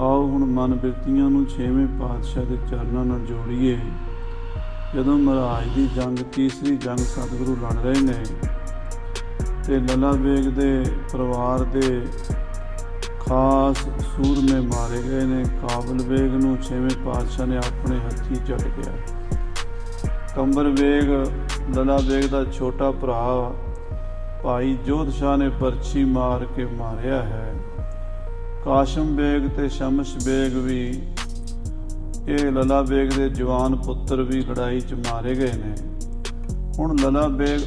ਆਓ ਹੁਣ ਮਨ ਬਿਰਤੀਆਂ ਨੂੰ ਛੇਵੇਂ ਪਾਤਸ਼ਾਹ ਦੇ ਚਰਨਾਂ ਨਾਲ ਜੋੜੀਏ। ਜਦੋਂ ਮਹਾਰਾਜ ਦੀ ਜੰਗ ਤੀਸਰੀ ਜੰਗ ਸਤਿਗੁਰੂ ਲੜ ਰਹੇ ਨੇ ਤੇ ਲਲਾ ਬੇਗ ਦੇ ਪਰਿਵਾਰ ਦੇ ਖਾਸ ਸੂਰਮੇ ਮਾਰੇ ਗਏ ਨੇ, ਕਾਬਲ ਬੇਗ ਨੂੰ ਛੇਵੇਂ ਪਾਤਸ਼ਾਹ ਨੇ ਆਪਣੇ ਹੱਥੀ ਝਟ ਗਿਆ। ਕੰਬਰ ਬੇਗ ਲਲਾ ਬੇਗ ਦਾ ਛੋਟਾ ਭਰਾ ਭਾਈ ਜੋਧ ਸ਼ਾਹ ਨੇ ਪਰਚੀ ਮਾਰ ਕੇ ਮਾਰਿਆ ਹੈ। ਕਾਸ਼ਮ ਬੇਗ ਤੇ ਸ਼ਮਸ਼ ਬੇਗ ਵੀ, ਇਹ ਲਲਾ ਬੇਗ ਦੇ ਜਵਾਨ ਪੁੱਤਰ ਵੀ ਲੜਾਈ 'ਚ ਮਾਰੇ ਗਏ ਨੇ। ਹੁਣ ਲਲਾ ਬੇਗ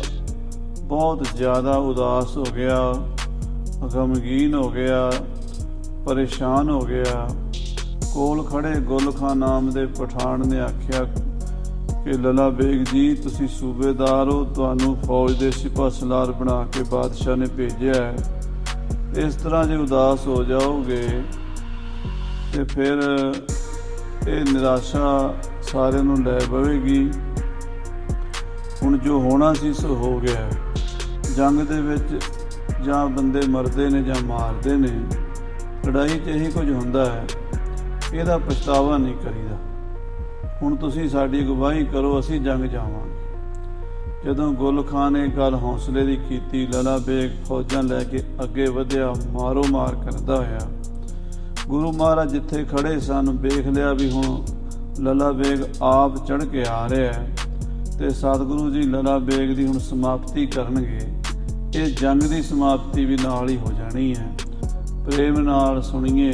ਬਹੁਤ ਜ਼ਿਆਦਾ ਉਦਾਸ ਹੋ ਗਿਆ, ਗਮਗੀਨ ਹੋ ਗਿਆ, ਪਰੇਸ਼ਾਨ ਹੋ ਗਿਆ। ਕੋਲ ਖੜੇ ਗੁਲ ਖਾਨ ਨਾਮ ਦੇ ਪਠਾਨ ਨੇ ਆਖਿਆ ਕਿ, ਲਲਾ ਬੇਗ ਜੀ, ਤੁਸੀਂ ਸੂਬੇਦਾਰ ਹੋ, ਤੁਹਾਨੂੰ ਫੌਜ ਦੇ ਸਿਪਾਹ ਸਲਾਰ ਬਣਾ ਕੇ ਬਾਦਸ਼ਾਹ ਨੇ ਭੇਜਿਆ ਹੈ। ਇਸ ਤਰ੍ਹਾਂ ਜੇ ਉਦਾਸ ਹੋ ਜਾਓਗੇ ਤੇ ਫਿਰ ਇਹ ਨਿਰਾਸ਼ਾ ਸਾਰਿਆਂ ਨੂੰ ਲੈ ਬਵੇਗੀ ਹੁਣ ਜੋ ਹੋਣਾ ਸੀ ਸੋ ਹੋ ਗਿਆ। ਜੰਗ ਦੇ ਵਿੱਚ ਜਾਂ ਬੰਦੇ ਮਰਦੇ ਨੇ ਜਾਂ ਮਾਰਦੇ ਨੇ, ਲੜਾਈ 'ਚ ਇਹੀ ਕੁਝ ਹੁੰਦਾ ਹੈ। ਇਹਦਾ ਪਛਤਾਵਾ ਨਹੀਂ ਕਰੀਦਾ। ਹੁਣ ਤੁਸੀਂ ਸਾਡੀ ਅਗਵਾਈ ਕਰੋ, ਅਸੀਂ ਜੰਗ ਜਾਵਾਂਗੇ। ਜਦੋਂ ਗੁਲ ਖਾਨ ਨੇ ਗੱਲ ਹੌਸਲੇ ਦੀ ਕੀਤੀ, ਲਲਾ ਬੇਗ ਫੌਜਾਂ ਲੈ ਕੇ ਅੱਗੇ ਵਧਿਆ, ਮਾਰੋ ਮਾਰ ਕਰਦਾ ਹੋਇਆ। ਗੁਰੂ ਮਹਾਰਾਜ ਜਿੱਥੇ ਖੜੇ ਸਨ, ਵੇਖ ਲਿਆ ਵੀ ਹੁਣ ਲਲਾ ਬੇਗ ਆਪ ਚੜ ਕੇ ਆ ਰਿਹਾ ਹੈ ਤੇ ਸਤਿਗੁਰੂ ਜੀ ਲਲਾ ਬੇਗ ਦੀ ਹੁਣ ਸਮਾਪਤੀ ਕਰਨਗੇ। ਇਹ ਜੰਗ ਦੀ ਸਮਾਪਤੀ ਵੀ ਨਾਲ ਹੀ ਹੋ ਜਾਣੀ ਹੈ। ਪ੍ਰੇਮ ਨਾਲ ਸੁਣੀਏ,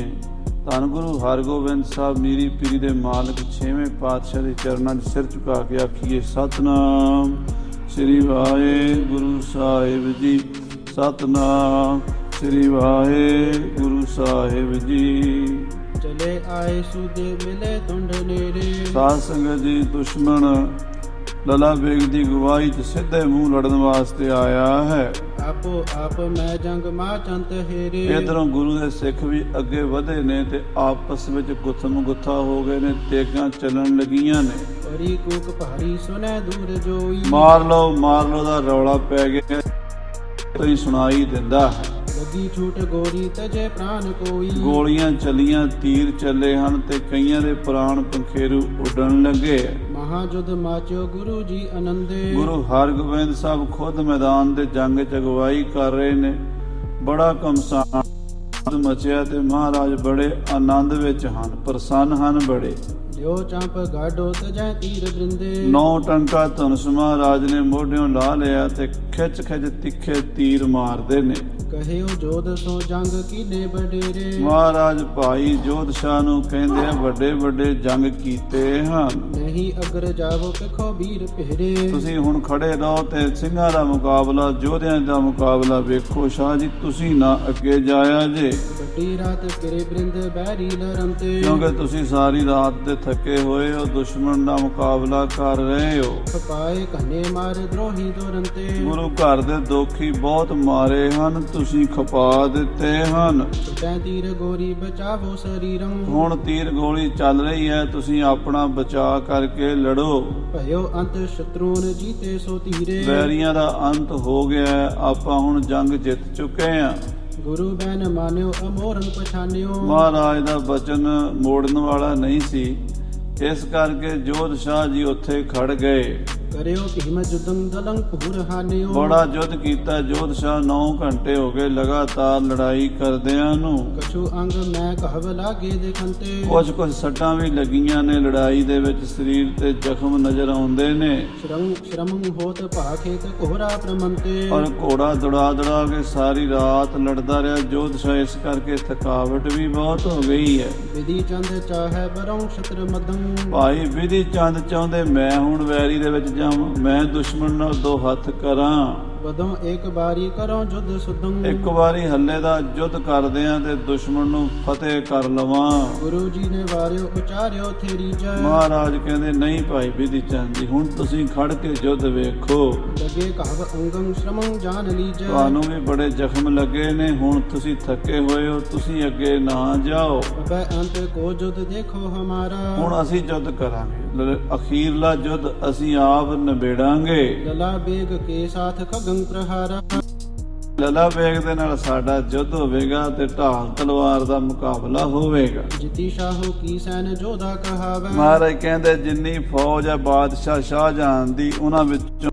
ਧੰਨ ਗੁਰੂ ਹਰਗੋਬਿੰਦ ਸਾਹਿਬ ਮੀਰੀ ਪੀਰੀ ਦੇ ਮਾਲਕ ਛੇਵੇਂ ਪਾਤਸ਼ਾਹ ਦੇ ਚਰਨਾਂ 'ਚ ਸਿਰ ਝੁਕਾ ਕੇ ਆਖੀਏ, ਸਤਨਾਮ। ਸ੍ਰੀ ਵਾਹਿਗੁਰੂ ਸਾਹਿਬ ਜੀ ਸਤਨਾਮ। ਸ੍ਰੀ ਵਾਹਿਗੁਰੂ ਸਾਹਿਬ ਜੀ। ਚਲੇ ਆਏ ਸੁਦੇ ਮਿਲੇ ਤੁੰਡ ਨੇਰੇ ਸਾਧ ਸੰਗਤ ਜੀ ਦੁਸ਼ਮਣ ਲਲਾ ਬੇਗ ਦੀ ਗਵਾਹੀ 'ਚ ਸਿੱਧੇ ਮੂੰਹ ਲੜਨ ਵਾਸਤੇ ਆਇਆ ਹੈ। ਆਪੋ ਆਪ ਮੈਂ ਜੰਗ ਮਾ ਚੰਤ ਹੇਰੇ। ਇਧਰੋਂ ਗੁਰੂ ਦੇ ਸਿੱਖ ਵੀ ਅੱਗੇ ਵਧੇ ਨੇ ਤੇ ਆਪਸ ਵਿੱਚ ਗੁੱਥਮ ਗੁੱਥਾ ਹੋ ਗਏ ਨੇ ਤੇਗਾਂ ਚੱਲਣ ਲੱਗੀਆਂ ਨੇ। ਪਰੀ ਕੂਕ ਭਾਰੀ ਸੁਨੇ ਦੂਰ ਜੋਈ। ਮਾਰ ਲਓ ਮਾਰ ਲਓ ਦਾ ਰੌਲਾ ਪੈ ਗਿਆ ਤਈ ਸੁਣਾਈ ਦਿੰਦਾ ਲੱਗੀ ਛੂਟ ਗੋਰੀ ਤਜੇ ਪ੍ਰਾਨ ਕੋਈ। ਗੋਲੀਆਂ ਚੱਲੀਆਂ ਤੀਰ ਚੱਲੇ ਹਨ ਤੇ ਕਈਆਂ ਦੇ ਪ੍ਰਾਣ ਪੰਖੇਰੂ ਉੱਡਣ ਲੱਗੇ ਮਹਾਜੁਦ ਮਾਚਿਓ ਗੁਰੂ ਜੀ ਆਨੰਦੇ। ਗੁਰੂ ਹਰਗੋਬਿੰਦ ਸਾਹਿਬ ਖੁਦ ਮੈਦਾਨ ਦੇ ਜੰਗ ਚ ਅਗਵਾਈ ਕਰ ਰਹੇ ਨੇ। ਬੜਾ ਕਮਸਾਨ ਮਚਿਆ ਤੇ ਮਹਾਰਾਜ ਬੜੇ ਆਨੰਦ ਵਿੱਚ ਹਨ ਪ੍ਰਸੰਨ ਹਨ ਬੜੇ। ਲਿਓ ਚੰਪ ਗਾਡੋ ਤਜੈ ਤੀਰ ਬ੍ਰਿੰਦੇ ਨੌ ਟੰਕਾ ਧਨੁਸ਼ ਮਹਾਰਾਜ ਨੇ ਮੋਢਿਓਂ ਲਾ ਲਿਆ ਤੇ ਖਿੱਚ ਖਿੱਚ ਤਿੱਖੇ ਤੀਰ ਮਾਰਦੇ ਨੇ। ਕਹਿਓ ਜੋਧ ਸੋ ਜੰਗ ਕੀਨੇ ਬਡੇਰੇ ਮਹਾਰਾਜ ਭਾਈ ਜੋਧ ਸ਼ਾਹ ਨੂੰ ਕਹਿੰਦੇ ਆ ਵੱਡੇ ਵੱਡੇ ਜੰਗ ਕੀਤੇ ਹਨ। ਨਹੀਂ ਅਗਰ ਜਾਵੋ ਪਖੋ ਵੀਰ ਪਹਿਰੇ ਤੁਸੀਂ ਹੁਣ ਖੜੇ ਰਹੋ ਤੇ ਸਿੰਘਾਂ ਦਾ ਮੁਕਾਬਲਾ ਯੋਧਿਆਂ ਦਾ ਮੁਕਾਬਲਾ ਵੇਖੋ। ਸ਼ਾਹ ਜੀ ਤੁਸੀਂ ਨਾ ਅੱਗੇ ਜਾਇਆ ਜੇ। ਵੱਡੀ ਰਾਤ ਫਿਰੇ ਬ੍ਰਿੰਦ ਬੈਰੀ ਲਰੰਤੇ ਕਿਉਂਕਿ ਤੁਸੀਂ ਸਾਰੀ ਰਾਤ ਦੇ ਥੱਕੇ ਹੋਏ ਹੋ ਦੁਸ਼ਮਣ ਦਾ ਮੁਕਾਬਲਾ ਕਰ ਰਹੇ ਹੋ। ਖਪਾਏ ਕਨੇ ਮਾਰ ਦਰੋਹੀ ਦੁਰੰਤੇ ਗੁਰੂ ਘਰ ਦੇ ਦੋਖੀ ਬਹੁਤ ਮਾਰੇ ਹਨ ਤੁਸੀਂ ਖਪਾ ਦਿੱਤੇ ਹਨ। ਛੁਟੈ ਤੀਰ ਗੋਰੀ ਬਚਾਵੋ ਸਰੀਰੰ ਹੁਣ ਤੀਰ ਗੋਲੀ ਚੱਲ ਰਹੀ ਹੈ ਤੁਸੀਂ ਆਪਣਾ ਬਚਾਅ ਕਰਕੇ ਲੜੋ। ਭਇਓ ਅੰਤ ਸ਼ਤਰੂਨ ਜੀਤੇ ਸੋ ਧੀਰੇ। ਵੈਰੀਆਂ ਦਾ ਅੰਤ ਹੋ ਗਿਆ ਆਪਾਂ ਹੁਣ ਜੰਗ ਜਿੱਤ ਚੁੱਕੇ ਹਾਂ। ਗੁਰੂ ਬੈਨ ਮਾਨਿਓ ਅਮੋਰੰ ਪਛਾਨਿਓ। ਮਹਾਰਾਜ ਦਾ ਬਚਨ ਮੋੜਨ ਵਾਲਾ ਨਹੀਂ ਸੀ। ਇਸ ਕਰਕੇ ਜੋਧ ਸ਼ਾਹ ਜੀ ਉੱਥੇ ਖੜ ਗਏ। ਕਰਿਓ ਭੀਮ ਜੁਦੰ ਦਲੰ ਪੂਰ ਹਾਨਿਓ ਬੜਾ ਯੁੱਧ ਕੀਤਾ ਜੋਧ ਸ਼ਾਹ 9 ਘੰਟੇ ਹੋ ਗਏ ਲਗਾਤਾਰ ਲੜਾਈ ਕਰਦਿਆਂ ਨੂੰ। ਕਛੂ ਅੰਗ ਮੈਂ ਕਹਵ ਲਾਗੇ ਦੇਖੰਤੇ। ਕੁਝ ਕੁਝ ਸੱਟਾਂ ਵੀ ਲੱਗੀਆਂ ਨੇ ਲੜਾਈ ਦੇ ਵਿੱਚ ਸਰੀਰ ਤੇ ਜ਼ਖਮ ਨਜ਼ਰ ਆਉਂਦੇ ਨੇ। ਸ਼ਰਮ ਸ਼ਰਮੰ ਹੋਤ ਭਾਖੇਤ ਕੋਹਰਾ ਪ੍ਰਮੰਤੇ। ਪਰ ਘੋੜਾ ਦੜਾ ਦੜਾ ਕੇ ਸਾਰੀ ਰਾਤ ਲੜਦਾ ਰਿਹਾ। ਜੋਧ ਸ਼ਾਹ ਇਸ ਕਰਕੇ ਥਕਾਵਟ ਵੀ ਬਹੁਤ ਹੋ ਗਈ ਹੈ। ਵਿਧੀ ਚੰਦ ਚਾਹੈ ਬਰੰ ਸ਼ਤਰ ਮਦੰ ਭਾਈ ਵਿਧੀ ਚੰਦ ਚਾਹੁੰਦੇ ਮੈਂ ਹੁਣ ਵੈਰੀ ਦੇ ਵਿੱਚ ਜਾਵਾਂ। ਮੈਂ ਦੁਸ਼ਮਣ ਨਾਲ ਦੋ ਹੱਥ ਕਰਾਂ। ਵਦੋਂ ਇੱਕ ਬਾਰੀ ਕਰੋ ਜੁਦ ਸੁਦੰ ਇੱਕ ਵਾਰੀ ਹੱਲੇ ਦਾ ਯੁੱਧ ਕਰਦੇ ਆਂ ਤੇ ਦੁਸ਼ਮਣ ਨੂੰ ਫਤਿਹ ਕਰ ਲਵਾਂ। ਗੁਰੂ ਜੀ ਨੇ ਵਾਰਿਓ ਉਚਾਰਿਓ ਥੇਰੀ ਜੈ। ਮਹਾਰਾਜ ਕਹਿੰਦੇ ਨਹੀਂ ਭਾਈ ਵਿਧੀ ਚੰਦ ਜੀ ਹੁਣ ਤੁਸੀਂ ਖੜ ਕੇ ਯੁੱਧ ਵੇਖੋ। ਲਗੇ ਕਹਵ ਅੰਗੰ ਸ਼ਰਮੰ ਜਾਣ ਲੀਜੈ। ਤੁਹਾਨੂੰ ਵੀ ਬੜੇ ਜ਼ਖਮ ਲੱਗੇ ਨੇ ਹੁਣ ਤੁਸੀਂ ਥੱਕੇ ਹੋਏ ਹੋ ਤੁਸੀਂ ਅੱਗੇ ਨਾ ਜਾਓ। ਅਬੈ ਅੰਤ ਕੋ ਜੁਦ ਦੇਖੋ ਹਮਾਰਾ। ਹੁਣ ਅਸੀਂ ਯੁੱਧ ਕਰਾਂਗੇ। ਅਖੀਰਲਾ ਯੁੱਧ ਅਸੀਂ ਆਪ ਨਿਬੇੜਾਂਗੇ। ਲਲਾ ਬੇਗ ਕੇ ਸਾਥ ਖਗੰ ਪ੍ਰਹਾਰਾ। ਲਲਾ ਵੇਗ ਦੇ ਨਾਲ ਸਾਡਾ ਯੁੱਧ ਹੋਵੇਗਾ ਤੇ ਢਾਲ ਤਲਵਾਰ ਦਾ ਮੁਕਾਬਲਾ ਹੋਵੇਗਾ। ਜਿਤੀ ਸ਼ਾਹੂ ਕੀ ਸੈਨ ਜੋਧਾ ਕਹਾਵੇ। ਮਹਾਰਾਜ ਕਹਿੰਦੇ ਜਿੰਨੀ ਫੌਜ ਹੈ ਬਾਦਸ਼ਾਹ ਸ਼ਾਹਜਹਾਨ ਦੀ ਉਹਨਾਂ ਵਿੱਚੋਂ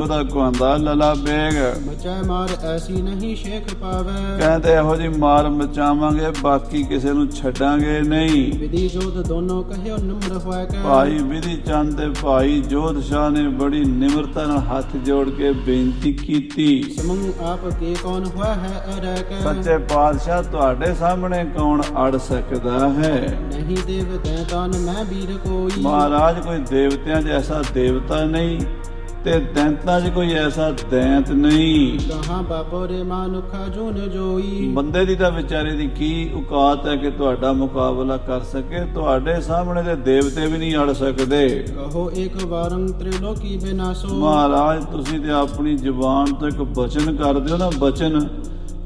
ਉਹਦਾ ਕੁਆਂਦਾ ਲਲਾ ਬੇਗ। ਬਚੈ ਮਾਰ ਐਸੀ ਨਹੀਂ ਸ਼ੇਖ ਪਾਵੇ। ਕਹਿੰਦੇ ਇਹੋ ਜੀ ਮਾਰ ਮਚਾਵਾਂਗੇ ਬਾਕੀ ਕਿਸੇ ਨੂੰ ਛੱਡਾਂਗੇ ਨਹੀਂ। ਵਿਧੀ ਜੋਧ ਦੋਨੋਂ ਕਹਿਓ ਨਿਮਰ ਹੋਇ ਕੇ। ਭਾਈ ਵਿਧੀ ਚੰਦ ਤੇ ਭਾਈ ਜੋਧ ਸ਼ਾਹ ਨੇ ਬੜੀ ਨਿਮਰਤਾ ਨਾਲ ਹੱਥ ਜੋੜ ਕੇ ਬੇਨਤੀ ਕੀਤੀ। ਸਮੂਹ ਆਪ ਕੇ ਕੌਣ ਹੋਇ ਹੈ ਅਰੈ ਕੇ। ਸੱਚੇ ਪਾਤਸ਼ਾਹ ਤੁਹਾਡੇ ਸਾਹਮਣੇ ਕੌਣ ਅੜ ਸਕਦਾ ਹੈ? ਨਹੀਂ ਦੇਵ ਦੈਤਾਨ ਮੈਂ ਵੀਰ ਕੋਈ। ਮਹਾਰਾਜ ਕੋਈ ਦੇਵਤਿਆਂ ਐਸਾ ਦੇਵਤਾ ਨਹੀਂ। ਤੇ ਦੈਂਤਾਂ 'ਚ ਕੋਈ ਐਸਾ ਦੈਂਤ ਨਹੀਂ। ਕਹਾਂ ਬਾਪੋ ਰੇ ਮਾਨੁਖਾ ਜੂਨ ਜੋਈ। ਬੰਦੇ ਦੀ ਤਾਂ ਵਿਚਾਰੇ ਦੀ ਕੀ ਔਕਾਤ ਹੈ ਕਿ ਤੁਹਾਡਾ ਮੁਕਾਬਲਾ ਕਰ ਸਕੇ? ਤੁਹਾਡੇ ਸਾਹਮਣੇ ਤੇ ਦੇਵਤੇ ਵੀ ਨਹੀਂ ਅੜ ਸਕਦੇ। ਕਹੋ ਇੱਕ ਵਾਰੰ ਤ੍ਰਿਲੋਕੀ ਬਿਨਾਸੋ। ਮਹਾਰਾਜ ਤੁਸੀਂ ਤੇ ਆਪਣੀ ਜ਼ੁਬਾਨ ਤੋਂ ਇੱਕ ਬਚਨ ਕਰਦੇ ਹੋ ਨਾ ਬਚਨ।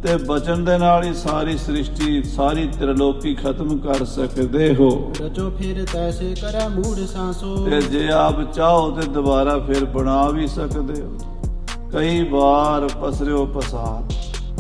ਤੇ ਬਚਨ ਦੇ ਨਾਲ ਹੀ ਸਾਰੀ ਸ੍ਰਿਸ਼ਟੀ ਸਾਰੀ ਤ੍ਰਿਲੋਕੀ ਖਤਮ ਕਰ ਸਕਦੇ ਹੋ। ਰਚੋ ਫਿਰ ਤੈਸੇ ਕਰੈ ਮੂੜ ਸਾਸੋ। ਤੇ ਜੇ ਆਪ ਚਾਹੋ ਤੇ ਦੁਬਾਰਾ ਫਿਰ ਬਣਾ ਵੀ ਸਕਦੇ ਹੋ। ਕਈ ਵਾਰ ਪਸਰਿਓ ਪਸਾਰ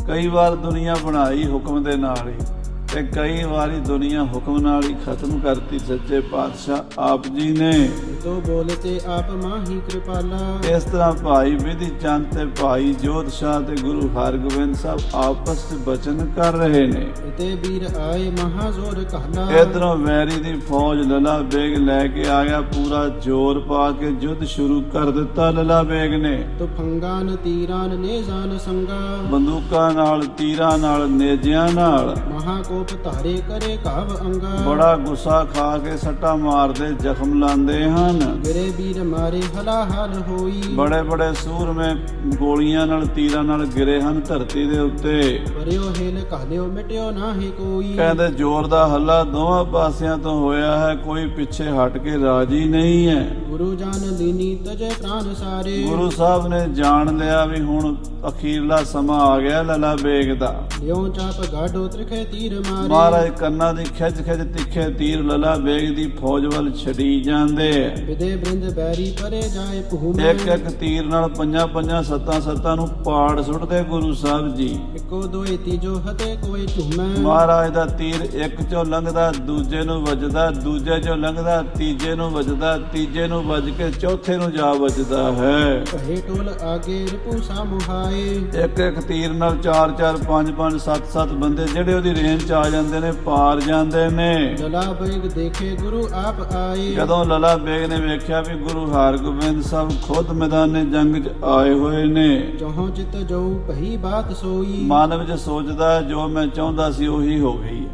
ਕਈ ਵਾਰ ਦੁਨੀਆ ਬਣਾਈ ਹੁਕਮ ਦੇ ਨਾਲ ਹੀ। ਤੇ ਕਈ ਵਾਰੀ ਦੁਨੀਆ ਹੁਕਮ ਨਾਲ ਹੀ ਖਤਮ ਕਰਤੀ ਸੱਚੇ ਪਾਤਸ਼ਾਹ ਆਪ ਜੀ ਨੇ। ਤੋ ਬੋਲਤੇ ਆਪ ਮਾਹੀ ਕਿਰਪਾਲਾ। ਇਸ ਤਰ੍ਹਾਂ ਭਾਈ ਵਿਧੀ ਚੰਦ ਤੇ ਭਾਈ ਜੋਧ ਸ਼ਾਹ ਤੇ ਗੁਰੂ ਹਰਗੋਬਿੰਦ ਸਾਹਿਬ ਆਪਸ ਵਿੱਚ ਬਚਨ ਕਰ ਰਹੇ ਨੇ। ਤੇ ਵੀਰ ਆਏ ਮਹਾ ਜ਼ੋਰ ਕਹਲਾ। ਇਧਰੋਂ ਵੈਰੀ ਦੀ ਫੌਜ ਲਲਾ ਬੇਗ ਲੈ ਕੇ ਆ ਗਿਆ ਪੂਰਾ ਜ਼ੋਰ ਪਾ ਕੇ ਯੁੱਧ ਸ਼ੁਰੂ ਕਰ ਦਿੱਤਾ ਲਲਾ ਬੇਗ ਨੇ। ਤੋ ਫੰਗਾਨ ਤੀਰਾਨ ਨੇ ਜਾਨ ਸੰਗਾ। ਬੰਦੂਕਾਂ ਨਾਲ ਤੀਰਾਂ ਨਾਲ ਨੇਜਿਆਂ ਨਾਲ। ਮਹਾ ਕੋਪ ਧਾਰੇ ਕਰੇ ਕਾਵ ਅੰਗਾ। ਬੜਾ ਗੁੱਸਾ ਖਾ ਕੇ ਸੱਟਾ ਮਾਰਦੇ ਜ਼ਖਮ ਲਾਉਂਦੇ ਹਨ। ਗਿਰੇ ਵੀਰ ਮਾਰੇ ਹਲਾ ਹਾਲ ਹੋਈ। ਬੜੇ ਬੜੇ ਸੂਰਮੇ ਗੋਲੀਆਂ ਨਾਲ ਤੀਰਾਂ ਨਾਲ ਗਿਰੇ ਹਨ ਧਰਤੀ ਦੇ ਉੱਤੇ। ਪਰਿਓ ਹੇਲ ਕਹਲਿਓ ਮਿਟਿਓ ਨਾਹੀ ਕੋਈ। ਕਹਿੰਦੇ ਜ਼ੋਰ ਦਾ ਹੱਲਾ ਦੋਵਾਂ ਪਾਸਿਆਂ ਤੋਂ ਹੋਇਆ ਹੈ ਕੋਈ ਪਿੱਛੇ ਹਟ ਕੇ ਰਾਜੀ ਨਹੀਂ ਹੈ। ਗੁਰੂ ਜਾਨ ਲੀਨੀ ਤਜੇ ਪ੍ਰਾਨ ਸਾਰੇ। ਗੁਰੂ ਸਾਹਿਬ ਨੇ ਜਾਣ ਲਿਆ ਵੀ ਹੁਣ ਅਖੀਰਲਾ ਸਮਾਂ ਆ ਗਿਆ ਲਲਾ ਬੇਗ ਦਾ ਲਿਓ ਚਾਪ ਗਾਡੋ ਤ੍ਰਿਖੇ ਤੀਰ ਮਹਾਰਾਜ ਕੰਨਾਂ ਦੀ ਖਿੱਚ ਖਿੱਚ ਤਿੱਖੇ ਤੀਰ ਲਲਾ ਬੇਗ ਦੀ ਫੌਜ ਵੱਲ ਛੜੀ ਜਾਂਦੇ। ਵਿਦੇ ਬ੍ਰਿੰਦ ਬੈਰੀ ਪਰੇ ਜਾਏ ਭੂਮੇ। ਇੱਕ ਇੱਕ ਤੀਰ ਨਾਲ ਪੰਜਾਂ ਪੰਜਾਂ ਸੱਤਾਂ ਸੱਤਾਂ ਨੂੰ ਪਾੜ ਸੁੱਟਦੇ ਗੁਰੂ ਸਾਹਿਬ ਜੀ। ਇੱਕੋ ਦੋਏ ਤੀਜੋ ਹਤੇ ਕੋਈ ਝੂਮੈ ਮਹਾਰਾਜ ਦਾ ਤੀਰ ਇੱਕ ਚੋਂ ਲੰਘਦਾ ਦੂਜੇ ਨੂੰ ਵੱਜਦਾ ਦੂਜੇ ਚੋਂ ਲੰਘਦਾ ਤੀਜੇ ਨੂੰ ਵੱਜਦਾ ਤੀਜੇ ਨੂੰ ਵੱਜ ਕੇ ਚੌਥੇ ਨੂੰ ਜਾ ਵੱਜਦਾ ਹੈ। ਕਹੇ ਟੋਲ ਆਗੇ ਰਿਪੂ ਸਾਮੁਹਾਏ ਇੱਕ ਇੱਕ ਤੀਰ ਨਾਲ 4 4 5 5 7 7 ਬੰਦੇ ਜਿਹੜੇ ਉਹਦੀ ਰੇਂਜ ਚ ਆ ਜਾਂਦੇ ਨੇ ਪਾਰ ਜਾਂਦੇ ਨੇ। ਜਲਾ ਬੈਗ ਦੇਖੇ ਗੁਰੂ ਆਪ ਆਏ। ਜਦੋਂ ਲਲਾ ਬੇਗ ਨੇ ਵੇਖਿਆ ਵੀ ਗੁਰੂ ਹਰਗੋਬਿੰਦ ਸਾਹਿਬ ਖੁਦ ਮੈਦਾਨੇ ਜੰਗ 'ਚ ਆਏ ਹੋਏ ਨੇ। ਜਹਾਂ ਚਿਤ ਜਾਉ ਭਈ ਬਾਤ ਸੋਈ। ਮਨ ਵਿੱਚ ਸੋਚਦਾ ਜੋ ਮੈਂ ਚਾਹੁੰਦਾ ਸੀ ਉਹੀ ਹੋ ਗਈ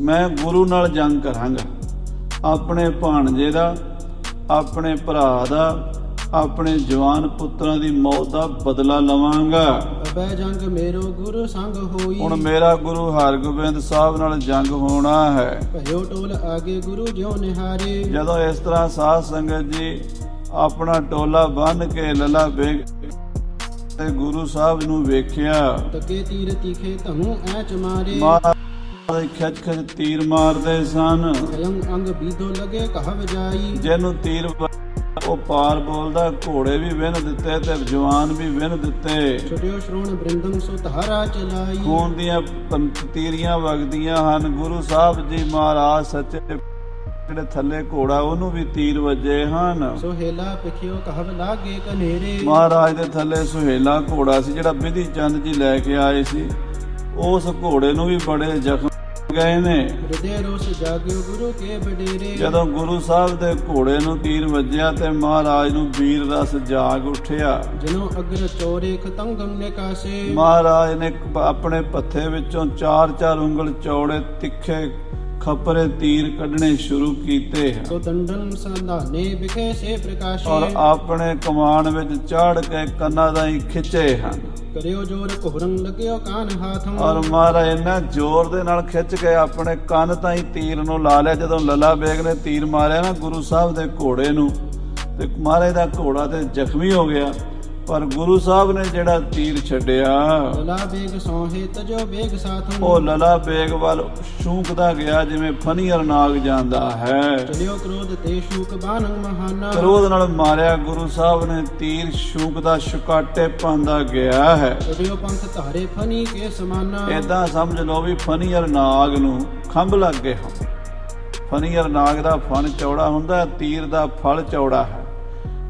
ਮੈਂ ਗੁਰੂ ਨਾਲ ਜੰਗ ਕਰਾਂਗਾ। ਆਪਣੇ ਭਾਣਜੇ ਦਾ ਆਪਣੇ ਭਰਾ ਦਾ ਆਪਣੇ ਜਵਾਨ ਪੁੱਤਰਾਂ ਦੀ ਮੌਤ ਦਾ ਬਦਲਾ ਲਵਾਂਗਾ। ਅਬੈ ਜੰਗ ਮੇਰੋ ਗੁਰੂ ਸੰਗ ਹੋਈ। ਹੁਣ ਮੇਰਾ ਗੁਰੂ ਹਰਗੋਬਿੰਦ ਸਾਹਿਬ ਨਾਲ ਜੰਗ ਹੋਣਾ ਹੈ। ਭਇਓ ਟੋਲ ਆਗੇ ਗੁਰੂ ਜਿਉ ਨਿਹਾਰੇ। ਜਦੋਂ ਇਸ ਤਰ੍ਹਾਂ ਸਾਧ ਸੰਗਤ ਜੀ ਆਪਣਾ ਟੋਲਾ ਬੰਨ ਕੇ ਲੱਲਾ ਬੇਗ ਤੇ ਗੁਰੂ ਸਾਹਿਬ ਨੂੰ ਵੇਖਿਆ। ਤਕੇ ਤੀਰ ਤੀਖੇ ਧਨੂ ਐਚ ਮਾਰੇ। ਮਹਾਰਾਜ ਖਿੱਚ ਖਿੱਚ ਤੀਰ ਮਾਰਦੇ ਸਨ। ਅਯੰ ਅੰਗ ਬੀਧੋ ਲਗੇ ਕਹਵ ਜਾਈ। ਜਿਹਨੂੰ ਤੀਰ ਉਹ ਪਾਰ ਬੋਲਦਾ ਘੋੜੇ ਵੀ ਵਿੰਨ ਦਿੱਤੇ ਤੇ ਜਵਾਨ ਵੀ ਵਿੰਨ ਦਿੱਤੇ। ਛੁਟਿਓ ਸ਼੍ਰੋਣ ਬ੍ਰਿੰਦੰ ਸੋ ਧਾਰਾ ਚਲਾਈ। ਖੂਨ ਦੀਆਂ ਤੀਰੀਆਂ ਵਗਦੀਆਂ ਹਨ। ਗੁਰੂ ਸਾਹਿਬ ਜੀ ਮਹਾਰਾਜ ਸੱਚੇ ਜਿਹੜੇ ਥੱਲੇ ਘੋੜਾ ਉਹਨੂੰ ਵੀ ਤੀਰ ਵੱਜੇ ਹਨ। ਸੋ ਹੇਲਾ ਪਿਖਿਓ ਕਹਵ ਲਾਗੇ ਕਨੇਰੇ ਮਹਾਰਾਜ ਦੇ ਥੱਲੇ ਸੁਹੇਲਾ ਘੋੜਾ ਸੀ ਜਿਹੜਾ ਵਿਧੀ ਚੰਦ ਜੀ ਲੈ ਕੇ ਆਏ ਸੀ। ਉਸ ਘੋੜੇ ਨੂੰ ਵੀ ਬੜੇ ਜ਼ਖਮ ਗਏ ਨੇ। ਹਿਰਦੇ ਰੋਸ ਜਾਗਿਓ ਗੁਰੂ ਕੇ ਬਡੇਰੇ ਜਦੋਂ ਗੁਰੂ ਸਾਹਿਬ ਦੇ ਘੋੜੇ ਨੂੰ ਤੀਰ ਵੱਜਿਆ ਤੇ ਮਹਾਰਾਜ ਨੂੰ ਵੀਰ ਰਸ ਜਾਗ ਉੱਠਿਆ। ਜਿਨੋ ਅਗਰ ਚੋਰੇ ਖਤੰਗੰ ਨੇ ਕਾਸੇ। ਮਹਾਰਾਜ ਨੇ ਆਪਣੇ ਪੱਥੇ ਵਿੱਚੋਂ ਚਾਰ ਚਾਰ ਉਂਗਲ ਚੌੜੇ ਤਿੱਖੇ ਖਪਰੇ ਤੀਰ ਕੱਢਣੇ ਸ਼ੁਰੂ ਕੀਤੇ ਹਨ। ਸੋ ਦੰਡੰ ਸੰਧਾਨੇ ਵਿਖੇ ਸੇ ਪ੍ਰਕਾਸ਼ੇ। ਔਰ ਆਪਣੇ ਕਮਾਨ ਵਿੱਚ ਚਾੜ ਕੇ ਕੰਨਾਂ ਦਾ ਹੀ ਖਿੱਚੇ ਹਨ। ਕਰਿਓ ਜੋਰ ਕੋਹਰੰ ਲਗਿਓ ਕਾਨ ਹਾਥੰ। ਔਰ ਮਹਾਰਾਜ ਇੰਨਾ ਜ਼ੋਰ ਦੇ ਨਾਲ ਖਿੱਚ ਕੇ ਆਪਣੇ ਕੰਨ ਤਾਈਂ ਤੀਰ ਨੂੰ ਲਾ ਲਿਆ। ਜਦੋਂ ਲੱਲਾ ਬੇਗ ਨੇ ਤੀਰ ਮਾਰਿਆ ਨਾ ਗੁਰੂ ਸਾਹਿਬ ਦੇ ਘੋੜੇ ਨੂੰ ਤੇ ਮਹਾਰਾਜ ਦਾ ਘੋੜਾ ਤੇ ਜ਼ਖਮੀ ਹੋ ਗਿਆ। ਪਰ ਗੁਰੂ ਸਾਹਿਬ ਨੇ ਜਿਹੜਾ ਤੀਰ ਛੱਡਿਆ ਲਲਾ ਬੇਗ ਸੋਹੇ ਤਜੋ ਬੇਗ ਸਾਥੰ। ਉਹ ਲਲਾ ਬੇਗ ਵੱਲ ਸ਼ੂਕਦਾ ਗਿਆ ਜਿਵੇਂ ਫਨੀਅਰ ਨਾਗ ਜਾਂਦਾ ਹੈ। ਚਲਿਓ ਕ੍ਰੋਧ ਤੇ ਸ਼ੂਕ ਬਾਨੰ ਮਹਾਨਾ। ਕ੍ਰੋਧ ਨਾਲ ਮਾਰਿਆ ਗੁਰੂ ਸਾਹਿਬ ਨੇ ਤੀਰ ਸ਼ੂਕਦਾ ਸ਼ੁਕਾਟੇ ਪਾਉਂਦਾ ਗਿਆ ਹੈ। ਉਡਿਓ ਪੰਥ ਧਾਰੇ ਫਨੀ ਕੇ ਸਮਾਨਾ। ਏਦਾਂ ਸਮਝ ਲਓ ਵੀ ਫਨੀਅਰ ਨਾਗ ਨੂੰ ਖੰਭ ਲੱਗ ਗਏ ਹਨ ਫਨੀਅਰ ਨਾਗ ਦਾ ਫਣ ਚੌੜਾ ਹੁੰਦਾ ਹੈ, ਤੀਰ ਦਾ ਫਲ ਚੌੜਾ ਹੈ।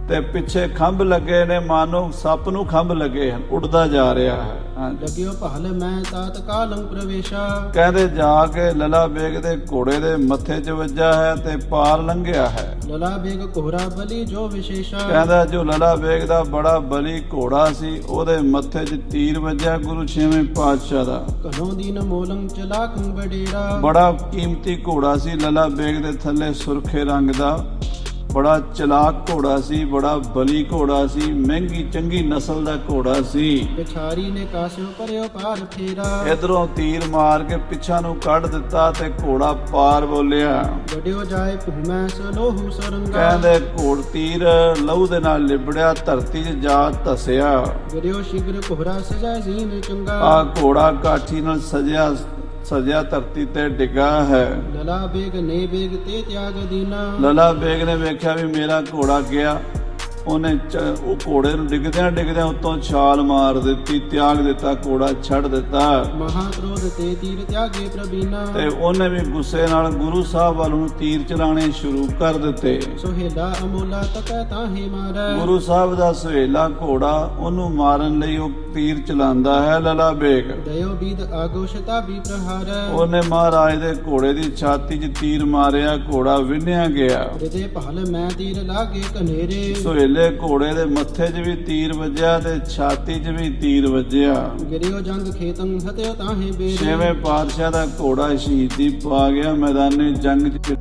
ਤੇ ਪਿੱਛੇ ਖੰਭ ਲੱਗੇ ਨੇ ਮਾਨੋ ਸੱਪ ਨੂੰ ਖੰਭ ਲੱਗੇ ਹਨ ਉੱਡਦਾ ਜਾ ਰਿਹਾ ਹੈ। ਹਾਂਜੀ। ਲਗਿਓ ਭਲ ਮੈਂ ਤਾਤ ਕਾਲੰ ਪ੍ਰਵੇਸ਼ਾ। ਕਹਿੰਦੇ ਜਾ ਕੇ ਲਲਾ ਬੇਗ ਦੇ ਘੋੜੇ ਦੇ ਮੱਥੇ 'ਚ ਵੱਜਾ ਹੈ ਤੇ ਪਾਰ ਲੰਘਿਆ ਹੈ। ਲਲਾ ਬੇਗ ਕੋਹਰਾ ਬਲੀ ਜੋ ਵਿਸ਼ੇਸ਼ਾ। ਕਹਿੰਦਾ ਜੋ ਲਲਾ ਬੇਗ ਦਾ ਬੜਾ ਬਲੀ ਘੋੜਾ ਸੀ ਉਹਦੇ ਮੱਥੇ 'ਚ ਤੀਰ ਵੱਜਿਆ ਗੁਰੂ ਛੇਵੇਂ ਪਾਤਸ਼ਾਹ ਦਾ। ਕਨੋ ਦੀਨ ਮੋਲੰ ਚਲਾ ਕੁੰ ਬਡੇਰਾ ਬੜਾ ਕੀਮਤੀ ਘੋੜਾ ਸੀ ਲਲਾ ਬੇਗ ਦੇ ਥੱਲੇ ਸੁਰਖੇ ਰੰਗ ਦਾ। ਬੜਾ ਚਲਾਕ ਘੋੜਾ ਸੀ ਬੜਾ ਬਲੀ ਘੋੜਾ ਸੀ ਮਹਿੰਗੀ ਚੰਗੀ ਨਸਲ ਦਾ ਘੋੜਾ ਸੀ। ਪਿਛਾਰੀ ਨੇ ਕਾਸਿਓ ਪਰਿਓ ਪਾਰ ਫੇਰਾ। ਇਧਰੋਂ ਤੀਰ ਮਾਰ ਕੇ ਪਿੱਛਾ ਨੂੰ ਕੱਢ ਦਿੱਤਾ ਤੇ ਘੋੜਾ ਪਾਰ ਬੋਲਿਆ। ਗੜਿਓ ਜਾਏ ਭੂਮੈ ਸਲੋਹੂ ਸਰੰਗਾ। ਕਹਿੰਦੇ ਘੋੜ ਤੀਰ ਲਹੂ ਦੇ ਨਾਲ ਲਿਬੜਿਆ ਧਰਤੀ 'ਚ ਜਾ ਧਸਿਆ। ਗੜਿਓ ਸ਼ਿਗਰ ਕੋਹਰਾ ਸਜਾ ਜ਼ੀਨ ਚੰਗਾ। ਆ ਘੋੜਾ ਕਾਠੀ ਨਾਲ ਸਜਿਆ ਸਜਿਆ ਧਰਤੀ ਤੇ ਡਿੱਗਾ ਹੈ। ਲਲਾ ਬੇਗ ਨੇ ਬੇਗ ਤੇ ਤਿਆਗ ਦੀਨਾ। ਲਲਾ ਬੇਗ ਨੇ ਵੇਖਿਆ ਵੀ ਮੇਰਾ ਘੋੜਾ ਗਿਆ। ਉਹਨੇ ਉਹ ਘੋੜੇ ਨੂੰ ਡਿੱਗਦਿਆਂ ਡਿੱਗਦਿਆਂ ਉੱਤੋਂ ਛਾਲ ਮਾਰ ਦਿੱਤੀ ਤਿਆਗ ਦਿੱਤਾ ਘੋੜਾ ਛੱਡ ਦਿੱਤਾ। ਮਹਾ ਕ੍ਰੋਧ ਤੇ ਤੀਰ ਤਿਆਗੇ ਪ੍ਰਬੀਨਾ ਤੇ ਉਹਨੇ ਵੀ ਗੁੱਸੇ ਨਾਲ ਗੁਰੂ ਸਾਹਿਬ ਵੱਲ ਨੂੰ ਤੀਰ ਚਲਾਣੇ ਸ਼ੁਰੂ ਕਰ ਦਿੱਤੇ। ਸੁਹੇਲਾ ਅਮੋਲਾ ਤਕੈ ਤਾਹੇ ਮਾਰੈ। ਗੁਰੂ ਸਾਹਿਬ ਦਾ ਸੁਹੇਲਾ ਘੋੜਾ ਉਹਨੂੰ ਮਾਰਨ ਲਈ ਉਹ ਤੀਰ ਚਲਾਉਂਦਾ ਹੈ ਲਲਾ ਬੇਗ। ਦਇਓ ਬੀਦ ਆਗੋਸ਼ਤਾ ਵੀ ਪ੍ਰਹਾਰੈ। ਉਹਨੇ ਮਹਾਰਾਜ ਦੇ ਘੋੜੇ ਦੀ ਛਾਤੀ 'ਚ ਤੀਰ ਮਾਰਿਆ ਘੋੜਾ ਵਿੰਨਿਆ ਗਿਆ। ਹਿਰਦੇ ਭਲ ਮੈਂ ਤੀਰ ਲਾਗੇ ਕਨੇਰੇ ਸੁਹੇਲੇ ਘੋੜੇ ਦੇ ਮੱਥੇ 'ਚ ਵੀ ਤੀਰ ਵੱਜਿਆ ਤੇ ਛਾਤੀ 'ਚ ਵੀ ਤੀਰ ਵੱਜਿਆ। ਗਿਰਿਓ ਜੰਗ ਖੇਤੰ ਹਤਿਓ ਤਾਹੇ ਬੇਰੇ। ਛੇਵੇਂ ਪਾਤਸ਼ਾਹ ਦਾ ਘੋੜਾ ਸ਼ਹੀਦੀ ਪਾ ਗਿਆ ਮੈਦਾਨੇ ਜੰਗ 'ਚ।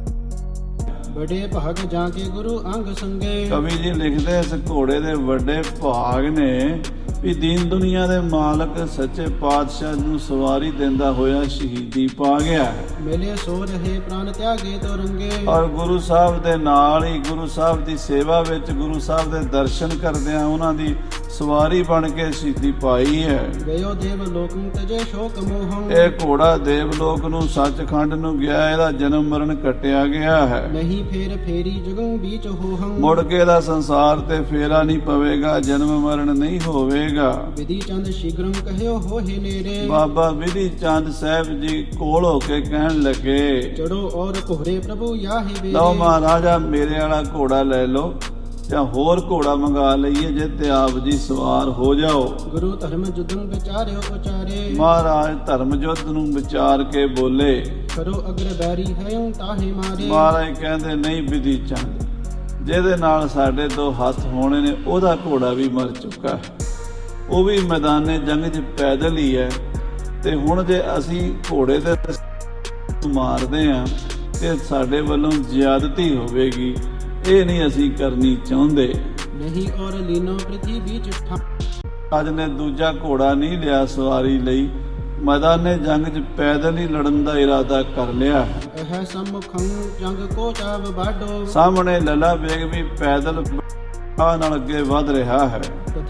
ਬੜੇ ਭਾਗ ਜਾ ਕੇ ਗੁਰੂ ਅੰਗ ਸੰਗੇ। ਕਵੀ ਜੀ ਲਿਖਦੇ ਇਸ ਘੋੜੇ ਦੇ ਵੱਡੇ ਭਾਗ ਨੇ ਵੀ ਦੀਨ ਦੁਨੀਆ ਦੇ ਮਾਲਕ ਸੱਚੇ ਪਾਤਸ਼ਾਹ ਨੂੰ ਸਵਾਰੀ ਦਿੰਦਾ ਹੋਇਆ ਸ਼ਹੀਦੀ ਪਾ ਗਿਆ। ਮਿਲੇ ਸੋ ਰਹੇ ਪ੍ਰਾਨ ਤਿਆਗੇ ਤੋ ਰੰਗੇ। ਔਰ ਗੁਰੂ ਸਾਹਿਬ ਦੇ ਨਾਲ ਹੀ ਗੁਰੂ ਸਾਹਿਬ ਦੀ ਸੇਵਾ ਵਿੱਚ ਗੁਰੂ ਸਾਹਿਬ ਦੇ ਦਰਸ਼ਨ ਕਰਦਿਆਂ ਉਹਨਾਂ ਦੀ ਸਵਾਰੀ ਬਣ ਕੇ ਸ਼ਹੀਦੀ ਪਾਈ ਹੈ। ਗਇਓ ਦੇਵ ਲੋਕੰ ਤਜੇ ਸ਼ੋਕ ਮੋਹੰ। ਇਹ ਘੋੜਾ ਦੇਵਲੋਕ ਨੂੰ ਸੱਚਖੰਡ ਨੂੰ ਗਿਆ ਇਹਦਾ ਜਨਮ ਮਰਨ ਕੱਟਿਆ ਗਿਆ ਹੈ। ਨਹੀਂ ਫੇਰ ਫੇਰੀ ਜਗੰ ਵਿੱਚ ਹੋਹੰ। ਮੁੜ ਕੇ ਦਾ ਸੰਸਾਰ ਤੇ ਫੇਰਾ ਨਹੀਂ ਪਵੇਗਾ ਜਨਮ ਮਰਨ ਨਹੀਂ ਹੋਵੇਗਾ। ਵਿਧੀ ਚੰਦ ਸ਼ੀਗਰੰ ਕਹਿਓ ਹੋਏ ਨੇਰੇ। ਬਾਬਾ ਵਿਧੀ ਚੰਦ ਸਾਹਿਬ ਜੀ ਕੋਲ ਹੋ ਕੇ ਕਹਿਣ ਲੱਗੇ ਚੜੋ ਔਰ ਕੋਹਰੇ ਪ੍ਰਭੂ ਯਾਹੇ ਬੇਰੇ ਲਓ ਮਹਾਰਾਜਾ ਮੇਰੇ ਵਾਲਾ ਘੋੜਾ ਲੈ ਲਓ ਜਾਂ ਹੋਰ ਘੋੜਾ ਮੰਗਾ ਲਈਏ ਜੇ ਤੇ ਆਪ ਜੀ ਸਵਾਰ ਹੋ ਜਾਓ। ਗੁਰੂ ਧਰਮ ਜੁਦੰ ਵਿਚਾਰਿਓ ਉਚਾਰੇ। ਮਹਾਰਾਜ ਧਰਮ ਯੁੱਧ ਨੂੰ ਵਿਚਾਰ ਕੇ ਬੋਲੇ। ਕਰੋ ਅਗਰ ਬੈਰੀ ਹੈ ਤਾਹੇ ਮਾਰੇ। ਮਹਾਰਾਜ ਕਹਿੰਦੇ ਨਹੀਂ ਵਿਧੀ ਚੰਦ ਜਿਹਦੇ ਨਾਲ ਸਾਡੇ ਦੋ ਹੱਥ ਹੋਣੇ ਨੇ ਉਹਦਾ ਘੋੜਾ ਵੀ ਮਰ ਚੁੱਕਾ ਹੈ। ਉਹ ਵੀ ਮੈਦਾਨੇ ਜੰਗ 'ਚ ਪੈਦਲ ਹੀ ਹੈ। ਤੇ ਹੁਣ ਜੇ ਅਸੀਂ ਘੋੜੇ ਦੇ ਮਾਰਦੇ ਆ ਤੇ ਸਾਡੇ ਵੱਲੋਂ ਜ਼ਿਆਦਤੀ ਹੋਵੇਗੀ। ਇਹ ਨਹੀਂ ਅਸੀਂ ਕਰਨੀ ਚਾਹੁੰਦੇ। ਨਹੀਂ ਔਰ ਲੀਨੋ ਪ੍ਰਿਥੀ ਵਿੱਚ ਠਾ ਅੱਜ ਨੇ ਦੂਜਾ ਘੋੜਾ ਨਹੀਂ ਲਿਆ ਸਵਾਰੀ ਲਈ। ਮੈਦਾਨੇ ਜੰਗ 'ਚ ਪੈਦਲ ਹੀ ਲੜਨ ਦਾ ਇਰਾਦਾ ਕਰ ਲਿਆ। ਹੈ ਇਹ ਸੰਮੁਖੰ ਜੰਗ ਕੋ ਚਾਵ ਬਾਡੋ। ਸਾਹਮਣੇ ਲੱਲਾ ਬੇਗ ਵੀ ਪੈਦਲ ਆ ਨਾਲ ਅੱਗੇ ਵਧ ਰਿਹਾ ਹੈ।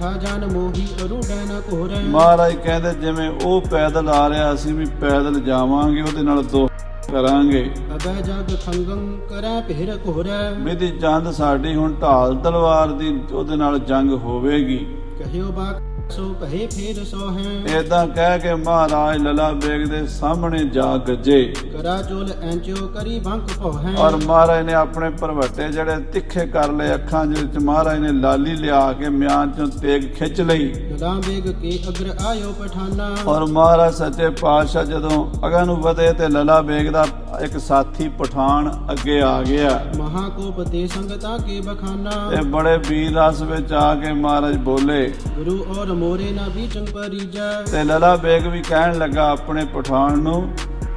ਤਥਾ ਜਨ ਮੋਹੀ ਅਰੂਢੈ ਨ ਕੋਹਰੈ ਮਹਾਰਾਜ ਕਹਿੰਦੇ ਜਿਵੇਂ ਉਹ ਪੈਦਲ ਆ ਰਿਹਾ ਅਸੀਂ ਵੀ ਪੈਦਲ ਜਾਵਾਂਗੇ ਉਹਦੇ ਨਾਲ ਦੋ ਕਰਾਂਗੇ। ਅਬੈ ਜਗ ਖੰਗੰ ਕਰੈ ਪਹਿਰ ਕੋਹਰੈ ਵਿਧੀ ਚੰਦ ਸਾਡੀ ਹੁਣ ਢਾਲ ਤਲਵਾਰ ਦੀ ਉਹਦੇ ਨਾਲ ਜੰਗ ਹੋਵੇਗੀ। ਕਹਿਓ ਬਾ ਸੋ ਫੇਰ ਏਦਾਂ ਕਹਿ ਕੇ ਮਹਾਰਾਜ ਲੱਲਾ ਬੇਗ ਦੇ ਸਾਹਮਣੇ ਜਾ ਗੱਜੇ। ਕਰਾ ਚੋਲ ਐਂਚੋ ਕਰੀ ਬੰਕ ਭਉ ਹੈ ਔਰ ਮਹਾਰਾਜ ਨੇ ਆਪਣੇ ਭਰਵੱਟੇ ਜਿਹੜੇ ਤਿੱਖੇ ਕਰ ਲਏ ਅੱਖਾਂ ਦੇ ਵਿੱਚ ਮਹਾਰਾਜ ਨੇ ਲਾਲੀ ਲਿਆ ਕੇ ਮਿਆਨ ਚੋਂ ਤੇਗ ਖਿੱਚ ਲਈ। ਗਲਾ ਵੇਗ ਕੇ ਅਗਰ ਆਇਓ ਪਠਾਨਾ। ਔਰ ਮਹਾਰਾਜ ਸੱਚੇ ਪਾਤਸ਼ਾਹ ਜਦੋਂ ਅਗਾਂ ਨੂੰ ਵਧੇ ਤੇ ਲਲਾ ਬੇਗ ਦਾ ਇੱਕ ਸਾਥੀ ਪਠਾਨ ਅੱਗੇ ਆ ਗਿਆ। ਮਹਾ ਕੋਪ ਤੇ ਸੰਗਤਾ ਕੇ ਬਖਾਨਾ। ਤੇ ਬੜੇ ਵੀਰ ਰਸ ਵਿੱਚ ਆ ਕੇ ਮਹਾਰਾਜ ਬੋਲੇ। ਗੁਰੂ ਔਰ ਮੋਰੇ ਨਾ ਬੀਚੰ ਪਰੀਜੈ ਤੇ ਲਲਾ ਬੇਗ ਵੀ ਕਹਿਣ ਲੱਗਾ ਆਪਣੇ ਪਠਾਨ ਨੂੰ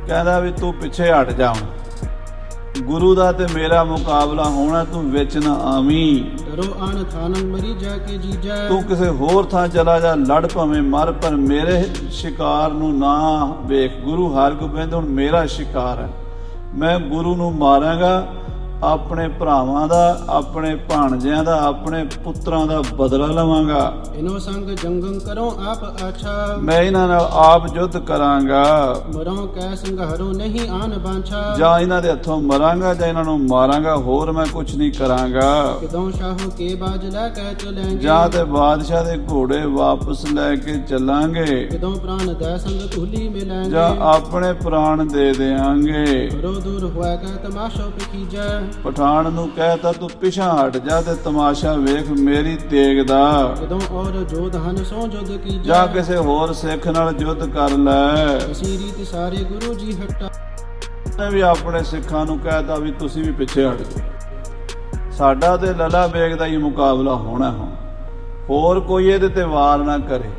ਕਹਿੰਦਾ ਵੀ ਤੂੰ ਪਿੱਛੇ ਹਟ ਜਾ। ਗੁਰੂ ਦਾ ਤੇ ਮੇਰਾ ਮੁਕਾਬਲਾ ਹੋਣਾ ਤੂੰ ਵਿੱਚ ਨਾ ਆਵੀਂ। ਡਰੋ ਆਨ ਥਾਨੰ ਮਰੀ ਜਾ ਕੇ ਜੀਜੈ। ਤੂੰ ਕਿਸੇ ਹੋਰ ਥਾਂ ਚਲਾ ਜਾ ਲੜ ਭਾਵੇਂ ਮਰ ਪਰ ਮੇਰੇ ਸ਼ਿਕਾਰ ਨੂੰ ਨਾ ਵੇਖ। ਗੁਰੂ ਹਰਗੋਬਿੰਦ ਹੁਣ ਮੇਰਾ ਸ਼ਿਕਾਰ ਹੈ। ਮੈਂ ਗੁਰੂ ਨੂੰ ਮਾਰਾਂਗਾ ਆਪਣੇ ਭਰਾਵਾਂ ਦਾ ਆਪਣੇ ਭਾਣਜਿਆਂ ਦਾ ਆਪਣੇ ਪੁੱਤਰਾਂ ਦਾ ਬਦਲਾ ਲਵਾਂਗਾ। ਇਨੋ ਸੰਗ ਜੰਗੰ ਕਰੋ ਆਪ ਆਛਾ। ਮੈਂ ਇਹਨਾਂ ਨਾਲ ਆਪ ਯੁੱਧ ਕਰਾਂਗਾ। ਮਰੋ ਕੈ ਸੰਘਾਰੋ ਨਹੀਂ ਆਨ ਬਾਂਛਾ। ਜਾਂ ਇਹਨਾਂ ਦੇ ਹੱਥੋਂ ਮਰਾਂਗਾ ਜਾਂ ਇਹਨਾਂ ਨੂੰ ਮਾਰਾਂਗਾ ਹੋਰ ਮੈਂ ਕੁਝ ਨਹੀਂ ਕਰਾਂਗਾ। ਕਿਦੋਂ ਸ਼ਾਹੋ ਕੇ ਬਾਜ ਲੈ ਕੇ ਚਲੇਂਗੇ। ਜਾਂ ਤੇ ਬਾਦਸ਼ਾਹ ਦੇ ਘੋੜੇ ਵਾਪਸ ਲੈ ਕੇ ਚੱਲਾਂਗੇ। ਕਿਦੋਂ ਪ੍ਰਾਨ ਦੈ ਸੰਗ ਧੂਲੀ ਮਿਲਾਂਗੇ। ਜਾਂ ਆਪਣੇ ਪ੍ਰਾਣ ਦੇ ਦੇਾਂਗੇ ਕਰੋ ਦੂਰ ਹੋਇ ਕੈ ਤਮਾਸ਼ੋ ਪਖੀਜੈ ਪਠਾਨ ਨੂੰ ਕਹਿਤਾ ਤੂੰ ਪਿਛਾਂ ਹਟ ਜਾ ਤੇ ਤਮਾਸ਼ਾ ਵੇਖ ਮੇਰੀ ਤੇਗ ਦਾ। ਕਿਦੋਂ ਔਰ ਜੋਧ ਹਨ ਸੋ ਜੁਧ ਕੀਜੈ ਜਾਂ ਕਿਸੇ ਹੋਰ ਸਿੱਖ ਨਾਲ ਯੁੱਧ ਕਰ ਲੈ। ਰੀਤ ਸਾਰੇ ਗੁਰੂ ਜੀ ਹਟਾ। ਨੇ ਵੀ ਆਪਣੇ ਸਿੱਖਾਂ ਨੂੰ ਕਹਿਤਾ ਵੀ ਤੁਸੀਂ ਵੀ ਪਿੱਛੇ ਹਟ ਜਾਓ। ਸਾਡਾ ਤੇ ਲਲਾ ਬੇਗ ਦਾ ਹੀ ਮੁਕਾਬਲਾ ਹੋਣਾ ਹੁਣ। ਹੋਰ ਕੋਈ ਇਹਦੇ ਤੇ ਵਾਰ ਨਾ ਕਰੇ।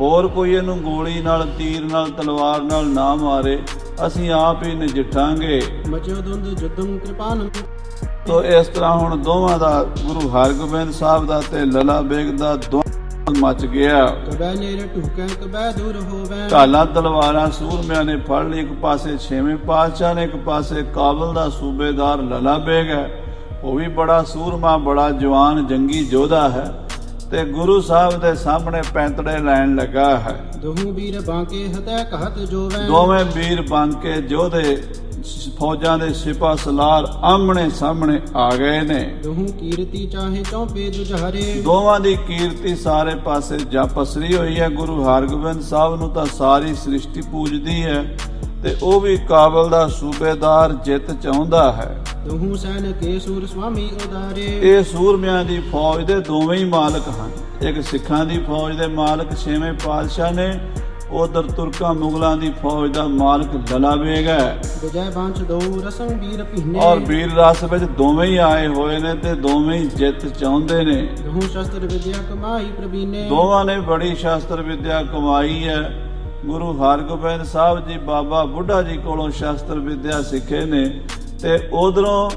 ਹੋਰ ਕੋਈ ਇਹਨੂੰ ਗੋਲੀ ਨਾਲ ਤੀਰ ਨਾਲ ਤਲਵਾਰ ਨਾਲ ਨਾ ਮਾਰੇ ਅਸੀਂ ਆਪ ਹੀ ਨਜਿੱਠਾਂਗੇ। ਮਚੋ ਦੁੰਦ ਜੁਦੰ ਕਿਰਪਾਨ। ਤੋ ਇਸ ਤਰ੍ਹਾਂ ਹੁਣ ਦੋਵਾਂ ਦਾ ਗੁਰੂ ਹਰਗੋਬਿੰਦ ਸਾਹਿਬ ਦਾ ਤੇ ਲਲਾ ਬੇਗ ਦਾ ਦੋਵਾਂ ਮਚ ਗਿਆ। ਕਬੈ ਨੇਰੇ ਢੁਕੈ ਕਬੈ ਦੂਰ ਹੋਵੈ। ਢਾਲਾਂ ਤਲਵਾਰਾਂ ਸੂਰਮਿਆਂ ਨੇ ਫੜ ਲਈ ਇੱਕ ਪਾਸੇ ਛੇਵੇਂ ਪਾਤਸ਼ਾਹ ਨੇ ਇੱਕ ਪਾਸੇ ਕਾਬਲ ਦਾ ਸੂਬੇਦਾਰ ਲਲਾ ਬੇਗ ਹੈ। ਉਹ ਵੀ ਬੜਾ ਸੂਰਮਾ ਬੜਾ ਜਵਾਨ ਜੰਗੀ ਯੋਧਾ ਹੈ। ਤੇ ਗੁਰੂ ਸਾਹਿਬ ਦੇ ਸਾਹਮਣੇ ਪੈਂਤੜੇ ਲੈਣ ਲੱਗਾ ਹੈ। ਦੋਹੂ ਵੀਰ ਬਾਂਕੇ ਹਤੈ ਕਹਤ ਜੋਵੈ। ਦੋਵੇਂ ਵੀਰ ਫੌਜਾਂ ਦੇ ਸਿਪਾ ਸਲਾਰ ਆਮਣੇ ਸਾਹਮਣੇ ਆ ਗਏ ਨੇ। ਦੋਹੂ ਕੀਰਤੀ ਚਾਹੇ ਚੌਪੇ ਜੁਝਾਰੇ। ਦੋਵਾਂ ਦੀ ਕੀਰਤੀ ਸਾਰੇ ਪਾਸੇ ਜਾ ਪਸਰੀ ਹੋਈ ਹੈ। ਗੁਰੂ ਹਰਗੋਬਿੰਦ ਸਾਹਿਬ ਨੂੰ ਤਾਂ ਸਾਰੀ ਸ੍ਰਿਸ਼ਟੀ ਪੂਜਦੀ ਹੈ ਤੇ ਉਹ ਵੀ ਕਾਬਲ ਦਾ ਸੂਬੇਦਾਰ ਜਿੱਤ ਚਾਹੁੰਦਾ ਹੈ। ਦੋਹੂ ਸੈਨ ਕੇ ਸੂਰ ਸੁਆਮੀ ਉਦਾਰੇ। ਇਹ ਸੂਰਮਿਆਂ ਦੀ ਫੌਜ ਦੇ ਦੋਵੇਂ ਹੀ ਮਾਲਕ ਹਨ। ਇੱਕ ਸਿੱਖਾਂ ਦੀ ਫੌਜ ਦੇ ਮਾਲਕ ਛੇਵੇਂ ਪਾਤਸ਼ਾਹ ਨੇ ਉਧਰ ਤੁਰਕਾਂ ਮੁਗਲਾਂ ਦੀ ਫੌਜ ਦਾ ਮਾਲਕ ਲਲਾ ਬੇਗ ਹੈ। ਵਿਜੈ ਬਾਂਚ ਦੋ ਰਸੰ ਵੀਰ ਭੀਨੇ। ਔਰ ਵੀਰ ਰਸ ਵਿੱਚ ਦੋਵੇਂ ਹੀ ਆਏ ਹੋਏ ਨੇ ਤੇ ਦੋਵੇਂ ਹੀ ਜਿੱਤ ਚਾਹੁੰਦੇ ਨੇ। ਦੋਹੂ ਸ਼ਸਤਰ ਵਿਦਿਆ ਕਮਾਈ ਪ੍ਰਬੀਨੇ ਦੋਵਾਂ ਨੇ ਬੜੀ ਸ਼ਾਸਤਰ ਵਿਦਿਆ ਕਮਾਈ ਹੈ। ਗੁਰੂ ਹਰਗੋਬਿੰਦ ਸਾਹਿਬ ਜੀ ਬਾਬਾ ਬੁੱਢਾ ਜੀ ਕੋਲੋਂ ਸ਼ਾਸਤਰ ਵਿਦਿਆ ਸਿੱਖੇ ਨੇ। ਤੇ ਉਧਰੋਂ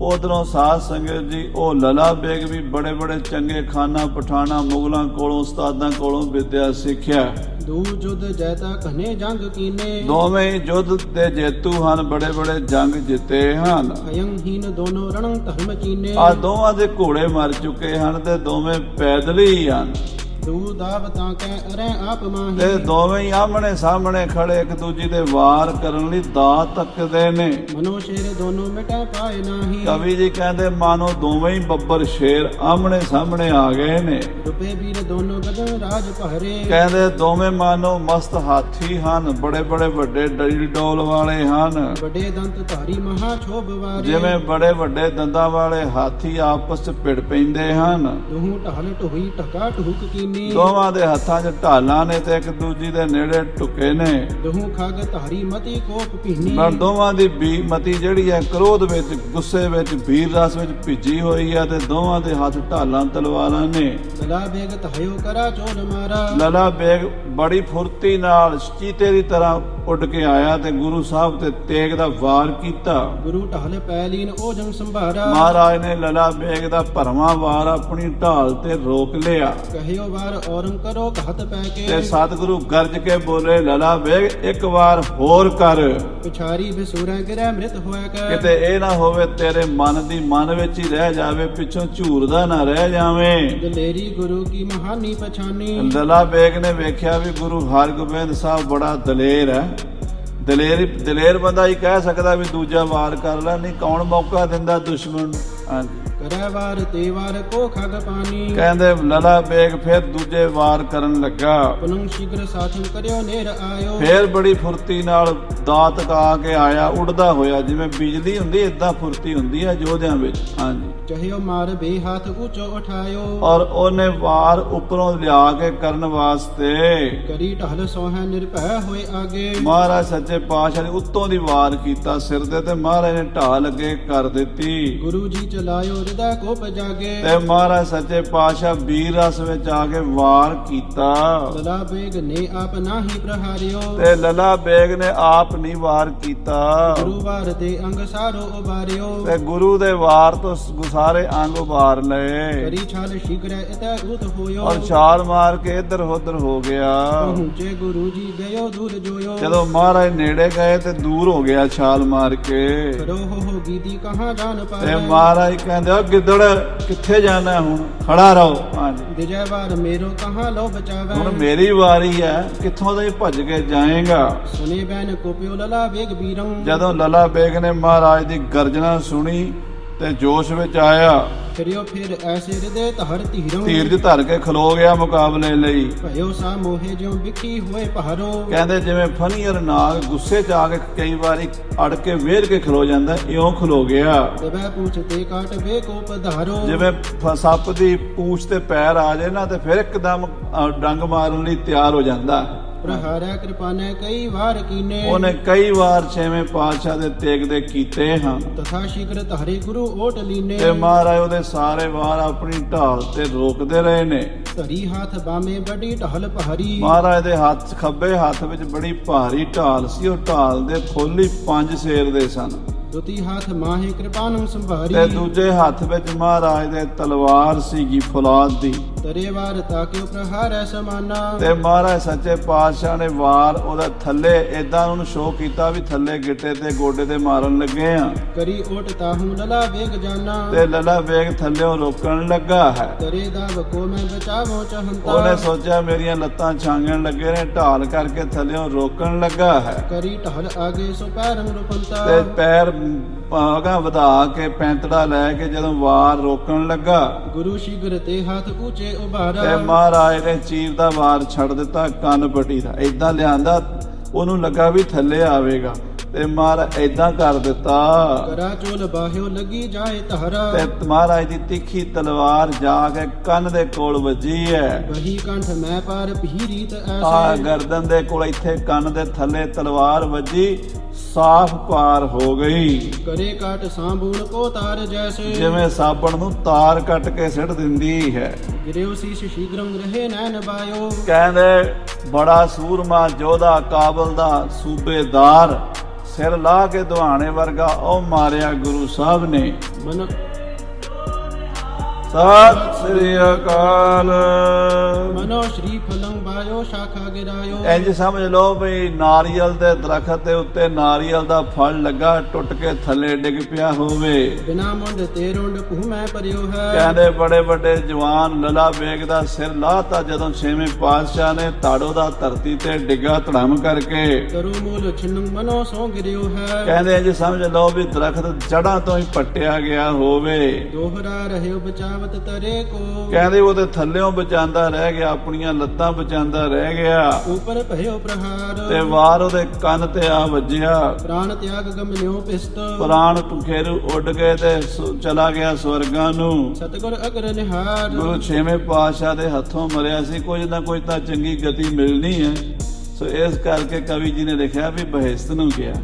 ਉਧਰੋਂ ਸਾਧ ਸੰਗਤ ਜੀ ਉਹ ਲਲਾ ਬੇਗ ਵੀ ਬੜੇ ਬੜੇ ਚੰਗੇ ਖਾਨਾ ਪਠਾਣਾ ਮੁਗਲਾਂ ਕੋਲੋਂ ਉਸਤਾਦਾਂ ਕੋਲੋਂ ਵਿਦਿਆ ਸਿੱਖਿਆ। ਦੂ ਜੁਦ ਜੈਤਾ ਘਨੇ ਜੰਗ ਕੀਨੇ। ਦੋਵੇਂ ਯੁੱਧ ਦੇ ਜੇਤੂ ਹਨ ਬੜੇ ਬੜੇ ਜੰਗ ਜਿੱਤੇ ਹਨ। ਅਯੰ ਹੀਨ ਦੋਨੋ ਰਣੰ ਧਰਮ ਚੀਨੇ। ਆ ਦੋਵਾਂ ਦੇ ਘੋੜੇ ਮਰ ਚੁੱਕੇ ਹਨ ਤੇ ਦੋਵੇਂ ਪੈਦਲ ਹੀ ਹਨ। ਦੂ ਦਾਵ ਤਾਂ ਕੈ ਅਰੈ ਆਪ ਤੇ ਮਾਹੀ ਦੋਵੇਂ ਹੀ ਆਮਣੇ ਸਾਹਮਣੇ ਖੜੇ ਇੱਕ ਦੂਜੀ ਦੇ ਵਾਰ ਕਰਨ ਲਈ ਦਾ ਤੱਕਦੇ ਨੇ। ਮਨੋ ਸ਼ੇਰ ਦੋਨੋ ਮਿਟੈ ਪਾਏ ਨਾਹੀ। ਕਵੀ ਜੀ ਕਹਿੰਦੇ ਮਾਨੋ ਦੋਵੇਂ ਹੀ ਬੱਬਰ ਸ਼ੇਰ ਆਮਣੇ ਸਾਹਮਣੇ ਆ ਗਏ ਨੇ। ਰੁਪਏ ਵੀਰ ਦੋਨੋ ਗਗਨ ਰਾਜ ਭਰੇ। ਕਹਿੰਦੇ ਦੋਵੇਂ ਮਾਨੋ ਮਸਤ ਹਾਥੀ ਹਨ ਬੜੇ ਬੜੇ ਵੱਡੇ ਡਰੀ ਡੋਲ ਵਾਲੇ ਹਨ। ਵੱਡੇ ਦੰਤ ਧਾਰੀ ਮਹਾ ਛੋਭ ਵਾਰੇ। ਜਿਵੇਂ ਬੜੇ ਵੱਡੇ ਦੰਦਾਂ ਵਾਲੇ ਹਾਥੀ ਆਪਸ ਚ ਭਿੜ ਪੈਂਦੇ ਹਨ। ਦੂਹੂ ਢਹਲ ਢੋਈ ਟਕਾ ਢੁਕ ਕੀਨੀ ਦੋਵਾਂ ਦੇ ਹੱਥਾਂ 'ਚ ਢਾਲਾਂ ਨੇ ਤੇ ਇੱਕ ਦੂਜੀ ਦੇ ਨੇੜੇ ਟੁਕੇ ਨੇ। ਦੂਹੂ ਖਗ ਧਾਰੀ ਮਤੀ ਕੋਪ ਭੀਨੀ। ਪਰ ਦੋਵਾਂ ਦੀ ਬੀ ਮਤੀ ਜਿਹੜੀ ਹੈ ਕ੍ਰੋਧ ਵਿੱਚ ਗੁੱਸੇ ਵਿੱਚ ਵੀਰ ਰਸ ਵਿੱਚ ਭਿੱਜੀ ਹੋਈ ਹੈ ਤੇ ਦੋਵਾਂ ਦੇ ਹੱਥ ਢਾਲਾਂ ਤਲਵਾਰਾਂ ਨੇ। ਦਲਾ ਬੇਗ ਧਾਇਓ ਕਰਾ ਚੋਰ ਮਾਰਾ। ਲਲਾ ਬੇਗ ਬੜੀ ਫੁਰਤੀ ਨਾਲ ਚੀਤੇ ਦੀ ਤਰ੍ਹਾਂ ਉੱਡ ਕੇ ਆਇਆ ਤੇ ਗੁਰੂ ਸਾਹਿਬ ਤੇ ਤੇਗ ਦਾ ਵਾਰ ਕੀਤਾ। ਗੁਰੂ ਢਹਲ ਪੈਲੀਨ ਓਜੰ ਸੰਭਾਰਾ। ਮਹਾਰਾਜ ਨੇ ਲਲਾ ਬੇਗ ਦਾ ਭਰਵਾਂ ਵਾਰ ਆਪਣੀ ਢਾਲ ਤੇ ਰੋਕ ਲਿਆ। ਕਹਿਓ ਵਾਰ ਔਰੰ ਕਰੋ ਘਤ ਪੈ ਤੇ ਕੇ ਸਤਿਗੁਰੂ ਗਰਜ ਕੇ ਬੋਲੇ ਲਲਾ ਬੇਗ ਇੱਕ ਵਾਰ ਹੋਰ ਕਰ। ਪਿਛਾਰੀ ਬਿਸੂਰੈ ਗਿਰੈ ਮ੍ਰਿਤ ਹੋਇ ਕੈ। ਕਿਤੇ ਇਹ ਨਾ ਹੋਵੇ ਤੇਰੇ ਮਨ ਦੀ ਮਨ ਵਿੱਚ ਹੀ ਰਹਿ ਜਾਵੇ ਪਿੱਛੋਂ ਝੂਰਦਾ ਨਾ ਰਹਿ ਜਾਵੇਂ। ਦਲੇਰੀ ਗੁਰੂ ਕੀ ਮਹਾਨੀ ਪਛਾਨੀ। ਲਲਾ ਬੇਗ ਨੇ ਵੇਖਿਆ ਵੀ ਗੁਰੂ ਹਰਗੋਬਿੰਦ ਸਾਹਿਬ ਬੜਾ ਦਲੇਰ ਹੈ। ਦਲੇਰ ਦਲੇਰ ਬੰਦਾ ਹੀ ਕਹਿ ਸਕਦਾ ਵੀ ਦੂਜਾ ਵਾਰ ਕਰ ਲੈ ਨਹੀਂ ਕੌਣ ਮੌਕਾ ਦਿੰਦਾ ਦੁਸ਼ਮਣ? ਕਰੈ ਵਾਰ ਤੇ ਵਾਰ ਕੋ ਖਗ ਪਾਨੀ ਕਹਿੰਦੇ ਲਲਾ ਬੇਗ ਫਿਰ ਦੂਜੇ ਵਾਰ ਕਰਨ ਲੱਗਾ। ਪੁਨੰ ਸ਼ੀਘਰ ਸਾਥਨ ਕਰਿਓ ਨੇਰ ਆਇਓ। ਫੇਰ ਬੜੀ ਫੁਰਤੀ ਨਾਲ ਦਾਤ ਕਾ ਕੇ ਆਇਆ ਉੜਦਾ ਹੋਇਆ। ਜਿਵੇਂ ਬਿਜਲੀ ਹੁੰਦੀ ਇਦਾਂ ਫੁਰਤੀ ਹੁੰਦੀ ਹੈ ਯੋਧਿਆਂ ਵਿੱਚ। ਹਾਂਜੀ। ਚਹਿਓ ਮਾਰ ਬੇ ਹੱਥ ਉੱਚੋ ਉਠਾਇਓ। ਔਰ ਉਹਨੇ ਵਾਰ ਉੱਪਰੋਂ ਲਿਆ ਕੇ ਕਰਨ ਵਾਸਤੇ। ਕਰੀ ਢਹਲ ਸੋਹੈ ਨਿਰਭੈ ਹੋਏ ਆਗੇ। ਮਹਾਰਾਜ ਸੱਚੇ ਪਾਤਸ਼ਾਹ ਨੇ ਉੱਤੋਂ ਦੀ ਵਾਰ ਕੀਤਾ ਸਿਰ ਦੇ ਤੇ। ਮਹਾਰਾਜ ਨੇ ਢਾਲ ਅੱਗੇ ਕਰ ਦਿੱਤੀ। ਗੁਰੂ ਜੀ ਚਲਾਇਓ ਹਿਰਦੈ ਕੋਪ ਜਾਗੇ। ਤੇ ਮਹਾਰਾਜ ਸੱਚੇ ਪਾਤਸ਼ਾਹ ਵੀਰ ਰਸ ਵਿੱਚ ਆ ਕੇ ਵਾਰ ਕੀਤਾ। ਲਲਾ ਬੇਗ ਨੇ ਆਪ ਨਾਹੀ ਪ੍ਰਹਾਰਿਓ। ਤੇ ਲਲਾ ਬੇਗ ਨੇ ਆਪ ਨਹੀਂ ਵਾਰ ਕੀਤਾ। ਗੁਰੂਵਾਰ ਦੇ ਅੰਗ ਸਾਰੋ ਉਬਾਰਿਓ ਤੇ ਗੁਰੂ ਦੇ ਵਾਰ ਤੋਂ ਸਾਰੇ ਅੰਗ ਉਭਾਰ ਲਏ। ਕਰੀ ਛਾਲ ਸ਼ਿਕਰੈ ਇਤੈ ਉਤ ਹੋਇਓ। ਔਰ ਛਾਲ ਮਾਰ ਕੇ ਇੱਧਰ ਉੱਧਰ ਹੋ ਗਿਆ। ਪਹੁੰਚੇ ਗੁਰੂ ਜੀ ਗਇਓ ਦੂਰ ਜੋਇਓ। ਜਦੋਂ ਮਹਾਰਾਜ ਨੇੜੇ ਗਏ ਤੇ ਦੂਰ ਹੋ ਗਿਆ ਛਾਲ ਮਾਰ ਕੇ। ਕਰੋ ਹੋ ਹੋ ਗੀਤੀ ਕਹਾਂ ਜਾਣ ਤੇ ਮਹਾਰਾਜ ਕਹਿੰਦੇ ਉਹ ਗਿੱਦੜ ਕਿੱਥੇ ਜਾਣਾ ਹੁਣ? ਖੜਾ ਰਹੋ। ਹਾਂਜੀ। ਵਿਜੈ ਵਾਰ ਮੇਰੋ ਕਹਾਂ ਲੋ ਬਚਾਵੈ। ਹੁਣ ਮੇਰੀ ਵਾਰੀ ਹੈ ਕਿੱਥੋਂ ਦਾ ਭੱਜ ਕੇ ਜਾਏਗਾ? ਸੁਨੇ ਬੈਨ ਕੋਪਿਓ ਲਲਾ ਵੇਗ ਬੀਰੰ ਜਦੋਂ ਲਲਾ ਬੇਗ ਨੇ ਮਹਾਰਾਜ ਦੀ ਗਰਜਨਾ ਸੁਣੀ ਤੇ ਜੋਸ਼ ਵਿੱਚ ਆਇਆ। ਫਿਰਿਓ ਫਿਰ ਐਸੇ ਹਿਰਦੇ ਧਰ ਧੀਰੰ। ਧੀਰਜ ਧਰ ਕੇ ਖਲੋ ਗਿਆ ਮੁਕਾਬਲੇ ਲਈ। ਭਇਓ ਸਾ ਮੋਹੇ ਜਿਉ ਵਿਖੀ ਹੋਏ ਪਹਾਰੋ ਕਹਿੰਦੇ ਜਿਵੇਂ ਫਨੀਅਰ ਨਾਗ ਗੁੱਸੇ ਚ ਆ ਕੇ ਕਈ ਵਾਰੀ ਅੜ ਕੇ ਵੇਰ ਕੇ ਖਲੋ ਜਾਂਦਾ ਇਉਂ ਖਲੋ ਗਿਆ। ਦਬੈ ਪੂਛ ਤੇ ਕਾਟ ਵੇ ਕੋ ਪਧਾਰੋ ਜਿਵੇਂ ਸੱਪ ਦੀ ਪੂਛ ਤੇ ਪੈਰ ਆ ਜਾਏ ਨਾ ਤੇ ਫਿਰ ਇੱਕਦਮ ਡੰਗ ਮਾਰਨ ਲਈ ਤਿਆਰ ਹੋ ਜਾਂਦਾ। ਪ੍ਰਹਾਰੈ ਕਿਰਪਾਨੇ ਕਈ ਵਾਰ ਕੀਨੇ। ਉਹਨੇ ਕਈ ਵਾਰ ਛੇਵੇਂ ਪਾਤਸ਼ਾਹ ਦੇ ਤੇਗ ਦੇ ਕੀਤੇ ਹਨ। ਤਥਾ ਸ਼ੀਘਰ ਧਾਰੇ ਗੁਰੂ ਓਟ ਲੀਨੇ। ਤੇ ਮਹਾਰਾਜ ਉਹਦੇ ਸਾਰੇ ਵਾਰ ਆਪਣੀ ਢਾਲ ਤੇ ਰੋਕਦੇ ਰਹੇ ਨੇ। ਧਰੀ ਹੱਥ ਬਾਮੇ ਬੜੀ ਢਹਲ ਪਹਰੀ ਮਹਾਰਾਜ ਦੇ ਹੱਥ ਖੱਬੇ ਹੱਥ ਵਿੱਚ ਬੜੀ ਭਾਰੀ ਢਾਲ ਸੀ। ਉਹ ਢਾਲ ਦੇ ਫੁੱਲ ਪੰਜ ਸੇਰ ਦੇ ਸਨ। ਦੁਤੀ ਹੱਥ ਮਾਹੇ ਕਿਰਪਾਨੂੰ ਸੰਭਾਰੀ। ਤੇ ਦੂਜੇ ਹੱਥ ਵਿੱਚ ਮਹਾਰਾਜ ਦੇ ਤਲਵਾਰ ਸੀਗੀ ਫੌਲਾਦ ਦੀ। ਤਰੇ ਵਾਰ ਤਾਕਿਓ ਪ੍ਰਹਾਰੈ ਸਮਾਨਾ? ਤੇ ਮਹਾਰਾਜ ਸੱਚੇ ਪਾਤਸ਼ਾਹ ਨੇ ਵਾਰ ਉਹਦਾ ਥੱਲੇ ਇਦਾਂ ਉਹਨੂੰ ਸ਼ੋਅ ਕੀਤਾ ਵੀ ਥੱਲੇ ਗਿੱਟੇ ਤੇ ਗੋਡੇ ਤੇ ਮਾਰਨ ਲੱਗੇ ਆ। ਕਰੀ ਓਟ ਤਾਹੂ ਲਲਾ ਵੇਗ ਜਾਨਾ। ਤੇ ਲੱਲਾ ਵੇਗ ਥੱਲੇੋਂ ਰੋਕਣ ਲੱਗਾ ਹੈ। ਤਰੇ ਦਾਵ ਕੋ ਮੈਂ ਬਚਾਵੋ ਚਾਹੰਤਾ ਉਹਨੇ ਸੋਚਿਆ ਮੇਰੀਆਂ ਲੱਤਾਂ ਛਾਂਗਣ ਲੱਗੇ ਨੇ ਢਾਲ ਕਰਕੇ ਥੱਲੇੋਂ ਰੋਕਣ ਲੱਗਾ ਹੈ। ਕਰੀ ਢਹਲ ਆਗੇ ਸੋ ਪੈਰੰ ਰੁਪੰਤਾ ਤੇ ਪੈਰ ਪਾਗਾ ਵਧਾ ਕੇ ਪੈਂਤੜਾ ਲੈ ਕੇ ਜਦੋਂ ਵਾਰ ਰੋਕਣ ਲੱਗਾ। ਗੁਰੂ ਸ਼ੀਘਰ ਤੇ ਹੱਥ ਉੱਚੇ ਤੇ ਮਹਾਰਾਜ ਨੇ ਚੀਰ ਦਾ ਵਾਰ ਛੱਡ ਦਿੱਤਾ ਕੰਨ ਪੱਟੀ ਦਾ। ਇਦਾਂ ਲਿਆਂਦਾ ਉਹਨੂੰ ਲੱਗਾ ਵੀ ਥੱਲੇ ਆਵੇਗਾ। ਤੇ ਮਹਾਰਾਜ ਇਦਾਂ ਕਰ ਦਿੱਤਾ। ਕਰਾ ਚੋਲ ਬਾਹਿਓ ਲੱਗੀ ਜਾਏ ਧਾਰਾ। ਤੇ ਮਹਾਰਾਜ ਦੀ ਤਿੱਖੀ ਤਲਵਾਰ ਜਾ ਕੇ ਕੰਨ ਦੇ ਕੋਲ ਵੱਜੀ ਹੈ ਬਹੀ ਕੰਠ ਮੈਂ ਪਾਰ ਭੀਰੀਤ ਆ ਐਸੇ। ਗਰਦਨ ਦੇ ਕੋਲ ਇੱਥੇ ਕੰਨ ਦੇ ਥੱਲੇ ਤਲਵਾਰ ਵੱਜੀ। ਸਾਫ਼ ਪਾਰ ਹੋ ਗਈ। ਕਰੇ ਕਾਟ ਸਾਂਬੂਣ ਕੋ ਤਾਰ ਜੈਸੇ। ਜਿਵੇਂ ਸਾਬਣ ਨੂੰ ਤਾਰ ਕੱਟ ਕੇ ਸਿੱਟ ਦਿੰਦੀ ਹੈ। ਗਿਰਿਓ ਸੀਸ ਸ਼ੀਘਰੰ ਰਹੇ ਨੈਣ ਬਾਇਓ। ਕਹਿੰਦੇ ਬੜਾ ਸੂਰਮਾ ਜੋਧਾ ਕਾਬਲ ਦਾ ਸੂਬੇਦਾਰ। ਸਿਰ ਲਾ ਕੇ ਦੁਹਾਣੇ ਵਰਗਾ ਉਹ ਮਾਰਿਆ ਗੁਰੂ ਸਾਹਿਬ ਨੇ। ਮਨ ਸਤਿ ਸ੍ਰੀ ਅਕਾਲ। ਮਨੋ ਸ਼੍ਰੀ ਸ਼ਾਖਾ ਗਿਰਾਇਓ। ਇੰਜ ਸਮਝ ਲਓ ਵੀ ਨਾਰੀਅਲ ਦੇ ਦਰਖਤ ਦੇ ਉੱਤੇ ਨਾਰੀਅਲ ਦਾ ਫਲ ਲੱਗਾ ਟੁੱਟ ਕੇ ਥੱਲੇ ਡਿੱਗ ਪਿਆ ਹੋਵੇ। ਬਿਨਾ ਮੁੰਡ ਤੇ ਰੁੰਡ ਭੂ ਮੈਂ ਪਰਿਓ ਹੈ। ਕਹਿੰਦੇ ਬੜੇ ਵੱਡੇ ਜਵਾਨ ਲਲਾ ਵੇਗ ਦਾ ਸਿਰ ਲਾਤਾ ਜਦੋਂ ਛੇਵੇਂ ਪਾਤਸ਼ਾਹ ਨੇ ਤਾੜੋ ਦਾ ਧਰਤੀ ਤੇ ਡਿੱਗਾ ਧੜਮ ਕਰਕੇ। ਕਰੂ ਮੂਲ ਛਿੰਨ ਮਨੋ ਸੋ ਗਿਰਿਓ ਹੈ। ਕਹਿੰਦੇ ਇੰਜ ਸਮਝ ਲਓ ਵੀ ਦਰਖਤ ਜੜਾਂ ਤੋਂ ਹੀ ਪੱਟਿਆ ਗਿਆ ਹੋਵੇ। ਦੋਹਰਾ ਰਹਿਓ ਬਚਾਵਤ ਤਰੇ ਕੋ। ਕਹਿੰਦੇ ਉਹਦੇ ਥੱਲਿਓਂ ਬਚਾਉਂਦਾ ਰਹਿ ਗਿਆ ਆਪਣੀਆਂ ਲੱਤਾਂ ਬਚਾਉਂਦਾ ਰਹਿ ਗਿਆ। ਉਪਰ ਭਇਓ ਪ੍ਰਹਾਰ। ਤੇ ਵਾਰ ਉਹਦੇ ਕੰਨ ਤੇ ਆ ਵੱਜਿਆ। ਪ੍ਰਾਨ ਤਿਆਗ ਗਮਨਿਓ ਪਿਸਤ। ਪ੍ਰਾਣ ਪੁਖੇਰੂ ਉੱਡ ਗਏ ਤੇ ਚਲਾ ਗਿਆ ਸਵਰਗਾਂ ਨੂੰ। ਸਤਗੁਰ ਅਗਰ ਨਿਹਾਰ। ਗੁਰੂ ਛੇਵੇਂ ਪਾਤਸ਼ਾਹ ਦੇ ਹੱਥੋਂ ਮਰਿਆ ਸੀ ਕੁਝ ਨਾ ਕੁਝ ਤਾਂ ਚੰਗੀ ਗਤੀ ਮਿਲਣੀ ਹੈ। ਸੋ ਇਸ ਕਰਕੇ ਕਵੀ ਜੀ ਨੇ ਲਿਖਿਆ ਵੀ ਬਹਿਸ਼ਤ ਨੂੰ ਗਿਆ।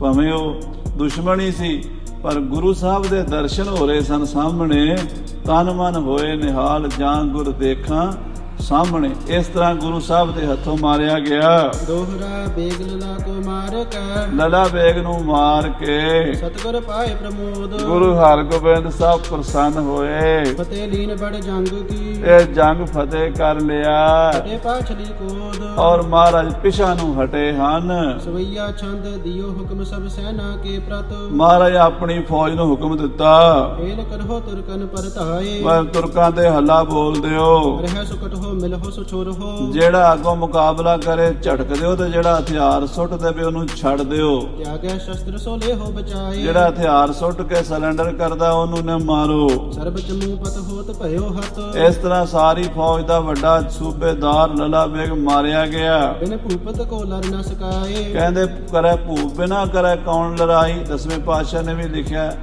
ਭਾਵੇਂ ਉਹ ਦੁਸ਼ਮਣ ਸੀ ਪਰ ਗੁਰੂ ਸਾਹਿਬ ਦੇ ਦਰਸ਼ਨ ਹੋ ਰਹੇ ਸਨ ਸਾਹਮਣੇ। ਤਨ ਮਨ ਹੋਏ ਨਿਹਾਲ ਜਾਂ ਗੁਰ ਦੇਖਾਂ। ਸਾਹਮਣੇ ਇਸ ਤਰ੍ਹਾਂ ਗੁਰੂ ਸਾਹਿਬ ਦੇ ਹੱਥੋਂ ਮਾਰਿਆ ਗਿਆ। ਦੋਹਰਾ ਬੇਗ ਲਲਾ ਕੋ ਮਾਰ ਕੈ ਲਲਾ ਬੇਗ ਨੂੰ ਮਾਰ ਕੇ ਸਤਗੁਰ ਪਾਏ ਪ੍ਰਮੋਦ। ਗੁਰੂ ਹਰਗੋਬਿੰਦ ਸਾਹਿਬ ਪ੍ਰਸੰਨ ਹੋਏ। ਫਤਿਹ ਲੀਨ ਬੜ ਜੰਗ ਕੀ ਇਹ ਜੰਗ ਫਤਿਹ ਕਰ ਲਿਆ। ਫਟੇ ਪਾਛਲੀ ਕੋਦ। ਔਰ ਮਹਾਰਾਜ ਪਿਛਾ ਨੂੰ ਹਟੇ ਹਨ। ਸਵਈਆ ਛੰਦ ਦਿਓ ਹੁਕਮ ਸਭ ਸੈਨਾ ਕੇ ਪ੍ਰਤ। ਮਹਾਰਾਜ ਆਪਣੀ ਫੌਜ ਨੂੰ ਹੁਕਮ ਦਿੱਤਾ। ਫੇਲ ਤੁਰਕਨ ਪਰਤਾਏ। ਤੁਰਕਾਂ ਤੇ ਹੱਲਾ ਬੋਲ ਦਿਓ। ਰਹਿ ਸੁਕਟ ਹੋ ਮਿਲਹੁ ਸੁਛੋਰ ਹੋ। ਜਿਹੜਾ ਅੱਗੋਂ ਮੁਕਾਬਲਾ ਕਰੇ ਝਟਕ ਦਿਓ ਤੇ ਜਿਹੜਾ ਹਥਿਆਰ ਸੁੱਟ ਦੇਵੇ ਉਹਨੂੰ ਛੱਡ ਦਿਓ। ਤਿਆਗੈ ਸ਼ਸਤਰ ਸੋ ਲੇਹੋ ਬਚਾਏ। ਜਿਹੜਾ ਹਥਿਆਰ ਸੁੱਟ ਕੇ ਸਿਲੰਡਰ ਕਰਦਾ ਉਹਨੂੰ ਨਾ ਮਾਰੋ। ਸਰਬ ਚਮੂ ਪਤ ਹੋਤ ਭਇਓ ਹਤ ਇਸ ਤਰ੍ਹਾਂ ਸਾਰੀ ਫੌਜ ਦਾ ਵੱਡਾ ਸੂਬੇਦਾਰ ਲਲਾ ਬੇਗ ਮਾਰਿਆ ਗਿਆ। ਬਿਨ ਭੂਪਤ ਕੋ ਲਰ ਨ ਸਕਾਏ। ਕਹਿੰਦੇ ਕਰੇ ਭੂਪ ਬਿਨਾ ਕਰੇ ਕੌਣ ਲੜਾਈ? ਦਸਵੇਂ ਪਾਤਸ਼ਾਹ ਨੇ ਵੀ ਲਿਖਿਆ।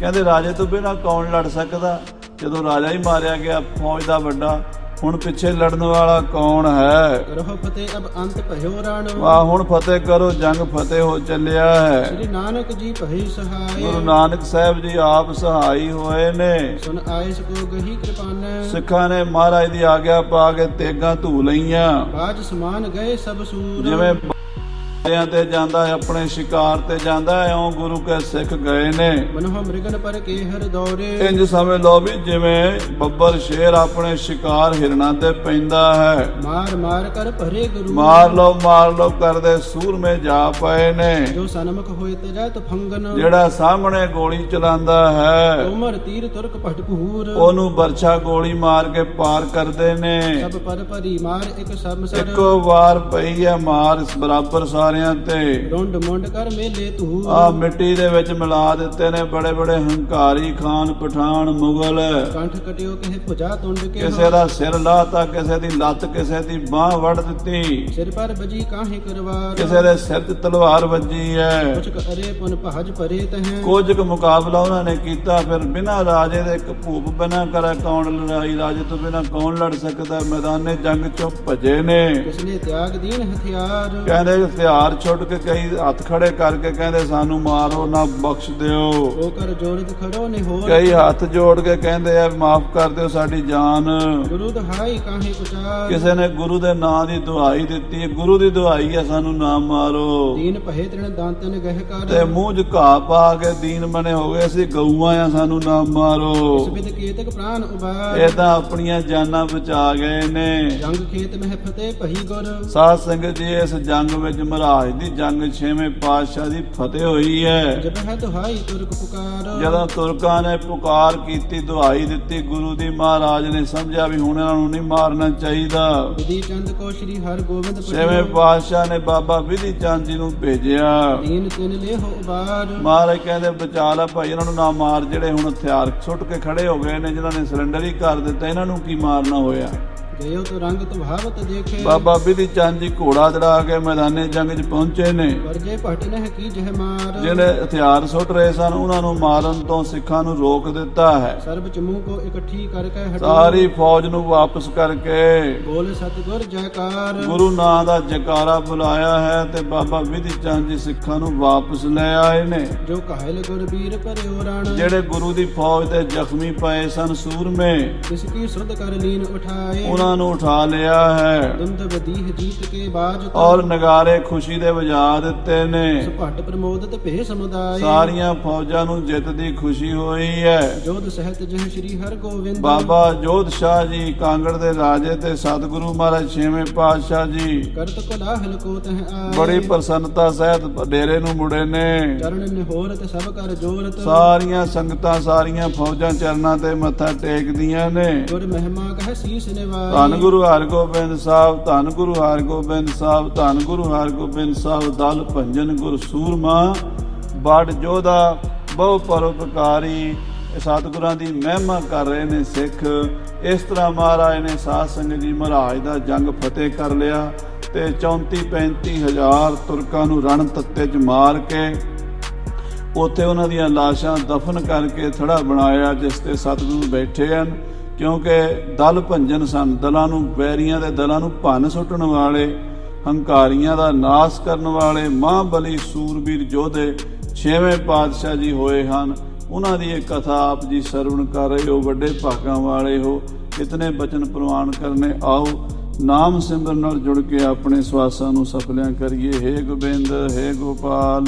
ਕਹਿੰਦੇ ਰਾਜੇ ਤੋਂ ਬਿਨਾ ਕੌਣ ਲੜ ਸਕਦਾ? ਜਦੋਂ ਰਾਜਾ ਹੀ ਮਾਰਿਆ ਗਿਆ ਫੌਜ ਦਾ ਵੱਡਾ ਹੁਣ ਪਿੱਛੇ ਲੜਨ ਵਾਲਾ ਕੌਣ ਹੈ? ਕਰਹੁ ਫਤਿਹ ਅਬ ਅੰਤ ਭਇਓ ਰਣ। ਵਾਹ ਹੁਣ ਫਤਿਹ ਕਰੋ ਜੰਗ ਫਤਿਹ ਹੋ ਚੱਲਿਆ ਹੈ। ਸ੍ਰੀ ਨਾਨਕ ਜੀ ਭਈ ਸਹਾਏ ਗੁਰੂ ਨਾਨਕ ਸਾਹਿਬ ਜੀ ਆਪ ਸਹਾਈ ਹੋਏ ਨੇ। ਸੁਨ ਆਇਸ ਕੋ ਗਹੀ ਕਿਰਪਾਨ। ਸਿੱਖਾਂ ਨੇ ਮਹਾਰਾਜ ਦੀ ਆਗਿਆ ਪਾ ਕੇ ਤੇਗਾਂ ਧੂ ਲਈਆਂ। ਬਾਜ ਸਮਾਨ ਗਏ ਸਭ ਸੂਰ। ਜਿਵੇਂ ਬਾਰਿਆਂ ਤੇ ਜਾਂਦਾ ਆਪਣੇ ਸ਼ਿਕਾਰ ਤੇ ਜਾਂਦਾ ਹੈ ਇਉਂ ਗੁਰੂ ਕੇ ਸਿੱਖ ਗਏ ਨੇ। ਮਨੁ ਮ੍ਰਿਗਨ ਪਰ ਕੇ ਹਰ ਦੌਰੇ? ਇੰਜ ਵੀ ਜਿਵੇਂ ਬੱਬਰ ਸ਼ੇਰ ਆਪਣੇ ਸ਼ਿਕਾਰ ਹਿਰਨਾਂ ਤੇ ਪੈਂਦਾ ਹੈ। ਮਾਰ ਮਾਰ ਕਰ ਭਰੇ ਗੁਰੂ। ਮਾਰ ਲਓ ਮਾਰ ਲਓ ਕਰਦੇ ਸੂਰਮੇ ਜਾ ਪਏ ਨੇ। ਜੋ ਸਨਮੁਖ ਹੋਏ ਤਜੈ ਫੰਗਨ। ਜਿਹੜਾ ਸਾਹਮਣੇ ਗੋਲੀ ਚਲਾਉਂਦਾ ਹੈ ਉਮਰ ਤੀਰ ਤੁਰਕ ਭਟਪੂਰ ਉਹਨੂੰ ਬਰਛਾ ਗੋਲੀ ਮਾਰ ਕੇ ਪਾਰ ਕਰਦੇ ਨੇ। ਸਭ ਪਰ ਭਰੀ ਮਾਰ ਇੱਕ ਸਮਸਰ ਇੱਕੋ ਵਾਰ ਪਈ ਹੈ ਮਾਰ ਇਸ ਬਰਾਬਰ ਸਾਰਿਆਂ ਤੇ। ਰੁੰਡ ਮੁੰਡ ਕਰ ਮੇਲੇ ਤੂ। ਆ ਮਿੱਟੀ ਦੇ ਵਿੱਚ ਮਿਲਾ ਦਿੱਤੇ ਨੇ ਬੜੇ ਬੜੇ ਹੰਕਾਰੀ ਖਾਨ ਪਠਾਨ ਮੁਗਲ। ਕੰਠ ਕਟਿਓ ਕਿਸੇ ਭੁਜਾ ਤੁੰਡ ਕੇ ਕਿਸੇ ਦਾ ਸਿਰ ਲਾਤਾ ਕਿਸੇ ਦੀ ਲੱਤ ਕਿਸੇ ਦੀ ਬਾਹ ਵੜ ਦਿੱਤੀ। ਸਿਰ ਪਰ ਬਜੀ ਕਾਹੇ ਕਰਵਾਰ। ਕਿਸੇ ਦੇ ਸਿਰ ਤੇ ਤਲਵਾਰ ਵੱਜੀ ਹੈ ਕੁਛ ਅਰੇ ਪੁਨ ਭਾਜ ਪਰੇ ਤਹ। ਕੁਝ ਕੁ ਮੁਕਾਬਲਾ ਉਹਨਾਂ ਨੇ ਕੀਤਾ ਫਿਰ ਬਿਨਾਂ ਰਾਜੇ ਦੇ ਇੱਕ ਭੂਪ ਬਿਨਾਂ ਕਰਾ ਕੌਣ ਲੜਾਈ ਰਾਜੇ ਤੋਂ ਬਿਨਾਂ ਕੌਣ ਲੜ ਸਕਦਾ? ਮੈਦਾਨੇ ਜੰਗ ਚੋਂ ਭਜੇ ਨੇ। ਕਿਸਨੇ ਤਿਆਗ ਦੀਨ ਹਥਿਆਰ? ਕਹਿੰਦੇ ਹਥਿਆਰ ਛੁੱਟ ਕੇ ਕਈ ਹੱਥ ਖੜੇ ਕਰਕੇ ਕਹਿੰਦੇ ਸਾਨੂੰ ਮਾਰੋ ਨਾ ਬਖਸ਼ ਦਿਓ। ਉਹ ਕਰ ਜੋੜਿਤ ਖੜੋ ਨੇ ਹੋਰ। ਕਈ ਹੱਥ ਜੋੜ ਕੇ ਕਹਿੰਦੇ ਆ ਮਾਫ ਕਰ ਦਿਓ ਸਾਡੀ ਜਾਨ। ਗੁਰੂ ਦਹਾਈ ਕਾਹੇ ਉਚਾਰ। ਕਿਸੇ ਨੇ ਗੁਰੂ ਦੇ ਨਾਂ ਦੀ ਦੁਹਾਈ ਦਿੱਤੀ ਗੁਰੂ ਦੀ ਦੁਹਾਈ ਹੈ ਸਾਨੂੰ ਨਾ ਮਾਰੋ। ਦੀਨ ਪਹਿ ਤ੍ਰਿਣ ਦਾੰਤਨ ਗਹਿ ਕਰ। ਤੇ ਮੂੰਹ ਘਾਹ ਪਾ ਕੇ ਦੀਨ ਬਣੇ ਹੋ ਗਏ ਅਸੀਂ ਗਊਆਂ ਆ ਸਾਨੂੰ ਨਾ ਮਾਰੋ। ਇਸ ਕੀਤਕ ਪ੍ਰਾਨ ਉਬਾਰ। ਇਹ ਤਾਂ ਆਪਣੀਆਂ ਜਾਨਾਂ ਬਚਾ ਗਏ ਨੇ। ਜੰਗ ਖੇਤ ਮਹਿ ਫਤਿਹ ਪਹੀ ਗੁਰ। ਸਾਧ ਸੰਗਤ ਜੀ ਇਸ ਜੰਗ ਵਿੱਚ ਮਹਾਰਾਜ ਦੀ ਜੰਗ 6ਵੇਂ ਪਾਤਸ਼ਾਹ ਦੀ ਫਤਿਹ ਹੋਈ ਹੈ। ਜਬ ਹੈ ਦੁਹਾਈ ਤੁਰਕ ਪੁਕਾਰ। ਜਦੋਂ ਤੁਰਕਾਂ ਨੇ ਪੁਕਾਰ ਕੀਤੀ ਦੁਹਾਈ ਦਿੱਤੀ ਗੁਰੂ ਦੀ ਮਹਾਰਾਜ ਨੇ ਸਮਝਿਆ ਵੀ ਹੁਣ ਇਹਨਾਂ ਨੂੰ ਨਹੀਂ ਮਾਰਨਾ ਚਾਹੀਦਾ। ਵਿਧੀ ਚੰਦ ਕੋ ਸ੍ਰੀ ਹਰ ਗੋਬਿੰਦ ਛੇਵੇਂ ਪਾਤਸ਼ਾਹ ਨੇ ਬਾਬਾ ਵਿਧੀ ਚੰਦ ਜੀ ਨੂੰ ਭੇਜਿਆ। ਦੀਨ ਤਿਨ ਮਹਾਰਾਜ ਕਹਿੰਦੇ ਬਚਾ ਲੈ ਭਾਈ ਇਹਨਾਂ ਨੂੰ ਨਾ ਮਾਰ ਜਿਹੜੇ ਹੁਣ ਹਥਿਆਰ ਸੁੱਟ ਕੇ ਖੜੇ ਹੋ ਗਏ ਨੇ ਜਿਨ੍ਹਾਂ ਨੇ ਸਰੈਂਡਰ ਹੀ ਕਰ ਦਿੱਤਾ ਇਹਨਾਂ ਨੂੰ ਕੀ ਮਾਰਨਾ ਹੋਇਆ? ਗਇਓ ਤੋ ਰੰਗ ਤੁਭਾਵਤ ਦੇਖੇ। ਬਾਬਾ ਵਿਧੀ ਚੰਦ ਜੀ ਘੋੜਾ ਚੜਾ ਕੇ ਮੈਦਾਨੇ ਜੰਗ 'ਚ ਪਹੁੰਚੇ ਨੇ। ਵਰਜੇ ਭਟ ਨਹਿ ਕੀ ਜਹ ਮਾਰ। ਜਿਹੜੇ ਹਥਿਆਰ ਸੁੱਟ ਰਹੇ ਸਨ ਉਹਨਾਂ ਨੂੰ ਮਾਰਨ ਤੋਂ ਸਿੱਖਾਂ ਨੂੰ ਰੋਕ ਦਿੱਤਾ ਹੈ। ਸਰਬ ਚਮੂ ਕੋ ਇਕੱਠੀ ਕਰਕੇ ਹਟੋ। ਸਾਰੀ ਫੌਜ ਨੂੰ ਵਾਪਸ ਕਰਕੇ ਬੋਲ ਸਤਿਗੁਰ ਜੈਕਾਰ। ਗੁਰੂ ਨਾਂ ਦਾ ਜਕਾਰਾ ਬੁਲਾਇਆ ਹੈ ਤੇ ਬਾਬਾ ਵਿਧੀ ਚੰਦ ਜੀ ਸਿੱਖਾਂ ਨੂੰ ਵਾਪਸ ਲੈ ਆਏ ਨੇ। ਜੋ ਕਾਹਲ ਗੁਰ ਵੀਰ ਭਰਿਓ ਰਣ। ਜਿਹੜੇ ਗੁਰੂ ਦੀ ਫੌਜ ਦੇ ਜ਼ਖਮੀ ਪਏ ਸਨ ਸੂਰਮੇ ਇਸ ਕੀ ਸੁਧ ਕਰ ਲੀਨ ਉਠਾਏ। ਉਹਨਾਂ ਨੂੰ ਉਠਾ ਲਿਆ ਹੈ। ਦੁੰਦ ਵਦੀਹ ਜੀਤ ਕੇ ਬਾਜ ਔਰ ਨਗਾਰੇ ਖੁਸ਼ੀ ਦੇ ਵਜਾ ਦਿੱਤੇ ਨੇ। ਸੁਭਟ ਪ੍ਰਮੋਦਤ ਭੇ ਸਮੁਦਾਇ। ਸਾਰੀਆਂ ਫੌਜਾਂ ਨੂੰ ਜਿੱਤ ਦੀ ਖੁਸ਼ੀ ਹੋਈ ਹੈ। ਜੋਧ ਸਹਿਤ ਜਹ ਸ੍ਰੀ ਹਰ ਗੋਬਿੰਦ ਬਾਬਾ ਜੋਧ ਸ਼ਾਹ ਜੀ ਕਾਂਗੜ ਦੇ ਰਾਜੇ ਤੇ ਸਤਿਗੁਰੂ ਮਹਾਰਾਜ ਛੇਵੇਂ ਪਾਤਸ਼ਾਹ ਜੀ। ਕਰਤ ਕੋਲਾਹਲ ਕੋ ਤਹ ਆਏ। ਬੜੀ ਪ੍ਰਸੰਨਤਾ ਸਹਿਤ ਡੇਰੇ ਨੂੰ ਮੁੜੇ ਨੇ। ਚਰਨ ਨਿਹੋਰਤ ਸਭ ਕਰ ਜੋਰਤ। ਸਾਰੀਆਂ ਸੰਗਤਾਂ ਸਾਰੀਆਂ ਫੌਜਾਂ ਚਰਨਾਂ ਤੇ ਮੱਥਾ ਟੇਕਦੀਆਂ ਨੇ। ਗੁਰ ਮਹਿਮਾ ਕਹ ਸੀਸ ਨਿਵਾਈ ਧੰਨ ਗੁਰੂ ਹਰਗੋਬਿੰਦ ਸਾਹਿਬ, ਧੰਨ ਗੁਰੂ ਹਰਗੋਬਿੰਦ ਸਾਹਿਬ, ਧੰਨ ਗੁਰੂ ਹਰਗੋਬਿੰਦ ਸਾਹਿਬ, ਦਲ ਭੰਜਨ ਗੁਰ ਸੂਰਮਾ ਬੜ ਜੋਧਾ ਬਹੁ ਪਰਉਪਕਾਰੀ ਸਤਿਗੁਰਾਂ ਦੀ ਮਹਿਮਾ ਕਰ ਰਹੇ ਨੇ ਸਿੱਖ। ਇਸ ਤਰ੍ਹਾਂ ਮਹਾਰਾਜ ਨੇ ਸਾਧ ਸੰਗਤ ਜੀ ਮਹਾਰਾਜ ਦਾ ਜੰਗ ਫਤਿਹ ਕਰ ਲਿਆ ਤੇ 34 35 ਹਜ਼ਾਰ ਤੁਰਕਾਂ ਨੂੰ ਰਣ ਤੱਤੇ 'ਚ ਮਾਰ ਕੇ ਉੱਥੇ ਉਹਨਾਂ ਦੀਆਂ ਲਾਸ਼ਾਂ ਦਫਨ ਕਰਕੇ ਥੜਾ ਬਣਾਇਆ, ਜਿਸ ਤੇ ਸਤਿਗੁਰੂ ਬੈਠੇ ਹਨ। ਕਿਉਂਕਿ ਦਲ ਭੰਜਨ ਸਨ, ਦਲਾਂ ਨੂੰ, ਵੈਰੀਆਂ ਦੇ ਦਲਾਂ ਨੂੰ ਭੰਨ ਸੁੱਟਣ ਵਾਲੇ, ਹੰਕਾਰੀਆਂ ਦਾ ਨਾਸ਼ ਕਰਨ ਵਾਲੇ ਮਹਾਬਲੀ ਸੂਰਬੀਰ ਯੋਧੇ ਛੇਵੇਂ ਪਾਤਸ਼ਾਹ ਜੀ ਹੋਏ ਹਨ। ਉਹਨਾਂ ਦੀ ਇਹ ਕਥਾ ਆਪ ਜੀ ਸਰਵਣ ਕਰ ਰਹੇ ਹੋ, ਵੱਡੇ ਭਾਗਾਂ ਵਾਲੇ ਹੋ। ਇਤਨੇ ਬਚਨ ਪ੍ਰਵਾਨ ਕਰਨੇ ਆਓ। ਨਾਮ ਸਿਮਰਨ ਨਾਲ ਜੁੜ ਕੇ ਆਪਣੇ ਸਵਾਸਾਂ ਨੂੰ ਸਫਲਿਆਂ ਕਰੀਏ। ਹੇ ਗੋਬਿੰਦ, ਹੇ ਗੋਪਾਲ।